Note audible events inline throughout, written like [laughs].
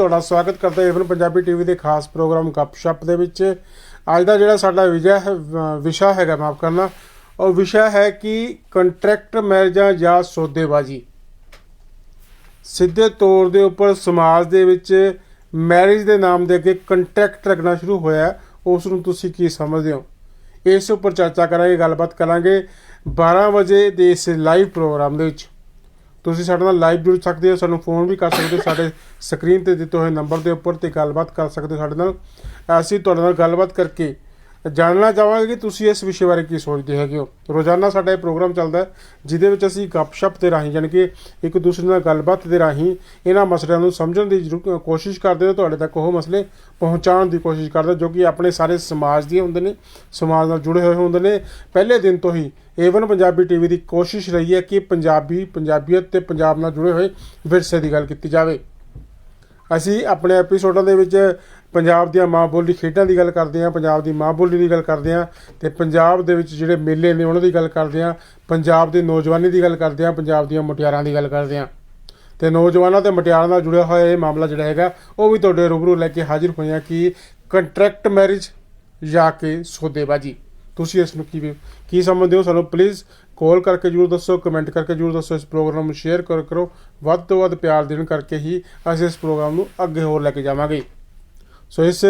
ਤੁਹਾਡਾ ਸਵਾਗਤ ਕਰਦਾ ਏਵਨ ਪੰਜਾਬੀ ਟੀਵੀ ਦੇ ਖਾਸ ਪ੍ਰੋਗਰਾਮ ਗੱਪਸ਼ਪ ਦੇ ਵਿੱਚ। ਅੱਜ ਦਾ ਜਿਹੜਾ ਸਾਡਾ ਵਿਜਾ ਹੈ ਵਿਸ਼ਾ ਹੈਗਾ ਮਾਫ ਕਰਨਾ, ਉਹ ਵਿਸ਼ਾ ਹੈ ਕਿ ਕੰਟਰੈਕਟ ਮੈਰਿਜਾਂ ਜਾਂ ਸੌਦੇਬਾਜ਼ੀ। ਸਿੱਧੇ ਤੌਰ ਦੇ ਉੱਪਰ ਸਮਾਜ ਦੇ ਵਿੱਚ ਮੈਰਿਜ ਦੇ ਨਾਮ ਦੇ ਅੱਗੇ ਕੰਟਰੈਕਟ ਲੱਗਣਾ ਸ਼ੁਰੂ ਹੋਇਆ ਉਸ ਨੂੰ ਤੁਸੀਂ ਕੀ ਸਮਝਦੇ ਹੋ? ਇਸ ਉੱਪਰ ਚਰਚਾ ਕਰਾਂਗੇ, ਗੱਲਬਾਤ ਕਰਾਂਗੇ 12 ਵਜੇ ਦੇ ਇਸ ਲਾਈਵ ਪ੍ਰੋਗਰਾਮ ਦੇ ਵਿੱਚ। ਤੁਸੀਂ ਸਾਡੇ ਨਾਲ ਲਾਈਵ ਜੁੜ ਸਕਦੇ ਹੋ, ਸਾਨੂੰ ਫੋਨ ਵੀ ਕਰ ਸਕਦੇ ਹੋ, ਸਾਡੇ ਸਕਰੀਨ ਤੇ ਦਿੱਤੇ ਹੋਏ ਨੰਬਰ ਦੇ ਉੱਪਰ ਤੇ ਗੱਲਬਾਤ ਕਰ ਸਕਦੇ ਹੋ ਸਾਡੇ ਨਾਲ। ਅਸੀਂ ਤੁਹਾਡੇ ਨਾਲ ਗੱਲਬਾਤ ਕਰਕੇ ਜਾਣਨਾ ਚਾਹਾਂਗੇ ਕਿ ਤੁਸੀਂ ਇਸ ਵਿਸ਼ੇ ਬਾਰੇ ਕੀ ਸੋਚਦੇ ਹੈਗੇ ਹੋ। ਰੋਜ਼ਾਨਾ ਸਾਡਾ ਇਹ ਪ੍ਰੋਗਰਾਮ ਚੱਲਦਾ ਜਿਹਦੇ ਵਿੱਚ ਅਸੀਂ ਗੱਪਸ਼ਪ ਦੇ ਰਾਹੀਂ ਜਾਣੀ ਕਿ ਇੱਕ ਦੂਸਰੇ ਨਾਲ ਗੱਲਬਾਤ ਦੇ ਰਾਹੀਂ ਇਹਨਾਂ ਮਸਲਿਆਂ ਨੂੰ ਸਮਝਣ ਦੀ ਜ਼ਰੂਰ ਕੋਸ਼ਿਸ਼ ਕਰਦੇ ਹਾਂ, ਤੁਹਾਡੇ ਤੱਕ ਉਹ ਮਸਲੇ ਪਹੁੰਚਾਉਣ ਦੀ ਕੋਸ਼ਿਸ਼ ਕਰਦੇ ਜੋ ਕਿ ਆਪਣੇ ਸਾਰੇ ਸਮਾਜ ਦੇ ਹੁੰਦੇ ਨੇ, ਸਮਾਜ ਨਾਲ ਜੁੜੇ ਹੋਏ ਹੁੰਦੇ ਨੇ। ਪਹਿਲੇ ਦਿਨ ਤੋਂ ਹੀ ਏਵਨ ਪੰਜਾਬੀ ਟੀਵੀ ਦੀ ਕੋਸ਼ਿਸ਼ ਰਹੀ ਹੈ ਕਿ ਪੰਜਾਬੀ, ਪੰਜਾਬੀਅਤ ਤੇ ਪੰਜਾਬ ਨਾਲ ਜੁੜੇ ਹੋਏ ਵਿਰਸੇ ਦੀ ਗੱਲ ਕੀਤੀ ਜਾਵੇ। ਅਸੀਂ ਆਪਣੇ ਐਪੀਸੋਡਾਂ ਦੇ ਵਿੱਚ ਪੰਜਾਬ ਦੀਆਂ ਮਾਂ ਬੋਲੀ ਖੇਡਾਂ ਦੀ ਗੱਲ ਕਰਦੇ ਹਾਂ, ਪੰਜਾਬ ਦੀ ਮਾਂ ਬੋਲੀ ਦੀ ਗੱਲ ਕਰਦੇ ਹਾਂ ਤੇ ਪੰਜਾਬ ਦੇ ਵਿੱਚ ਜਿਹੜੇ ਮੇਲੇ ਨੇ ਉਹਨਾਂ ਦੀ ਗੱਲ ਕਰਦੇ ਹਾਂ, ਪੰਜਾਬ ਦੇ ਨੌਜਵਾਨੀ ਦੀ ਗੱਲ ਕਰਦੇ ਹਾਂ, ਪੰਜਾਬ ਦੀਆਂ ਮੁਟਿਆਰਾਂ ਦੀ ਗੱਲ ਕਰਦੇ ਹਾਂ। ਤੇ ਨੌਜਵਾਨਾਂ ਤੇ ਮੁਟਿਆਰਾਂ ਨਾਲ ਜੁੜਿਆ ਹੋਇਆ ਇਹ ਮਾਮਲਾ ਜਿਹੜਾ ਹੈਗਾ, ਉਹ ਵੀ ਤੁਹਾਡੇ ਰੂਬਰੂ ਲੈ ਕੇ ਹਾਜ਼ਰ ਹੋਏ ਹਾਂ ਕਿ ਕੰਟਰੈਕਟ ਮੈਰਿਜ ਜਾਂ ਕਿ ਸੌਦੇਬਾਜ਼ੀ। ਤੁਸੀਂ ਇਸ ਨੂੰ ਕੀ ਕੀ ਸਮਝਦੇ ਹੋ? ਸਾਨੂੰ ਪਲੀਜ਼ ਕਾਲ ਕਰਕੇ ਜਰੂਰ ਦੱਸੋ ਕਮੈਂਟ ਕਰਕੇ ਜਰੂਰ ਦੱਸੋ। ਇਸ ਪ੍ਰੋਗਰਾਮ ਨੂੰ ਸ਼ੇਅਰ ਕਰ ਕਰੋ। ਵੱਧ ਤੋਂ ਵੱਧ ਪਿਆਰ ਦੇਣ ਕਰਕੇ ਹੀ ਅਸੀਂ ਇਸ ਪ੍ਰੋਗਰਾਮ ਨੂੰ ਅੱਗੇ ਹੋਰ ਲੈ ਕੇ ਜਾਵਾਂਗੇ। ਸੋ ਇਸ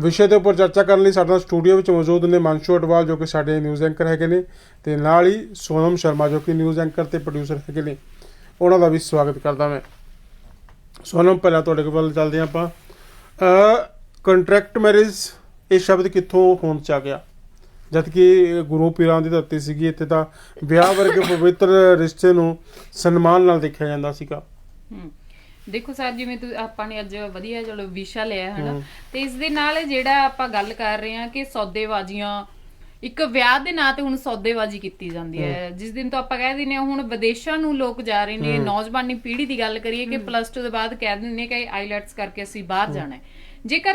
ਵਿਸ਼ੇ ਦੇ ਉੱਪਰ ਚਰਚਾ ਕਰਨ ਲਈ ਸਾਡੇ ਨਾਲ ਸਟੂਡੀਓ ਵਿੱਚ ਮੌਜੂਦ ਨੇ ਮਾਨਸ਼ੂ ਅਟਵਾਲ, ਜੋ ਕਿ ਸਾਡੇ ਨਿਊਜ਼ ਐਂਕਰ ਹੈਗੇ ਨੇ, ਤੇ ਨਾਲ ਹੀ ਸੋਨਮ ਸ਼ਰਮਾ, ਜੋ ਕਿ ਨਿਊਜ਼ ਐਂਕਰ ਤੇ ਪ੍ਰੋਡਿਊਸਰ ਹੈਗੇ ਨੇ। ਉਹਨਾਂ ਦਾ ਵੀ ਸਵਾਗਤ ਕਰਦਾ ਮੈਂ। ਸੋਨਮ, ਪਹਿਲਾਂ ਤੁਹਾਡੇ ਕੋਲ ਚੱਲਦੇ ਹਾਂ ਆਪਾਂ। ਕੰਟਰੈਕਟ ਮੈਰਿਜ ਇਹ ਸ਼ਬਦ ਕਿੱਥੋਂ ਹੋਂਦ ਚ ਆ ਗਿਆ? ਜਦ ਕਿ ਗੁਰੂ ਪੀਰਾਂ ਦੀ ਧਰਤੀ ਸੀਗੀ ਇੱਥੇ ਤਾਂ ਵਿਆਹ ਵਰਗੇ ਪਵਿੱਤਰ ਰਿਸ਼ਤੇ ਨੂੰ ਸਨਮਾਨ ਨਾਲ ਦੇਖਿਆ ਜਾਂਦਾ ਸੀਗਾ। ਦੇਖੋ ਸਰ ਜਿਵੇਂ ਤੁਸੀਂ ਆਪਾਂ ਨੇ ਅੱਜ ਵਧੀਆ ਚਲੋ ਵਿਸ਼ਾ ਲਿਆ ਹੈ ਨਾ ਤੇ ਇਸ ਦੇ ਨਾਲ ਜਿਹੜਾ ਆਪਾਂ ਗੱਲ ਕਰ ਰਹੇ ਹਾਂ ਕਿ ਸੌਦੇਬਾਜ਼ੀਆਂ ਇੱਕ ਵਿਆਹ ਦੇ ਨਾਂ ਤੇ ਹੁਣ ਸੌਦੇਬਾਜ਼ੀ ਕੀਤੀ ਜਾਂਦੀ ਹੈ। ਜਿਸ ਦਿਨ ਤੋਂ ਆਪਾਂ ਕਹਿ ਹਾਂ ਹੁਣ ਵਿਦੇਸ਼ਾਂ ਨੂੰ ਲੋਕ ਜਾ ਰਹੇ ਨੇ ਨੌਜਵਾਨੀ ਪੀੜ੍ਹੀ ਦੀ ਗੱਲ ਕਰੀਏ ਕਿ ਪਲੱਸ 2 ਦੇ ਬਾਅਦ ਕਹਿ ਦਿੰਦੇ ਨੇ ਕਿ ਆਈਲੈਟਸ ਕਰਕੇ ਅਸੀਂ ਬਾਹਰ ਜਾਣਾ ਹੈ। ਜੇਕਰ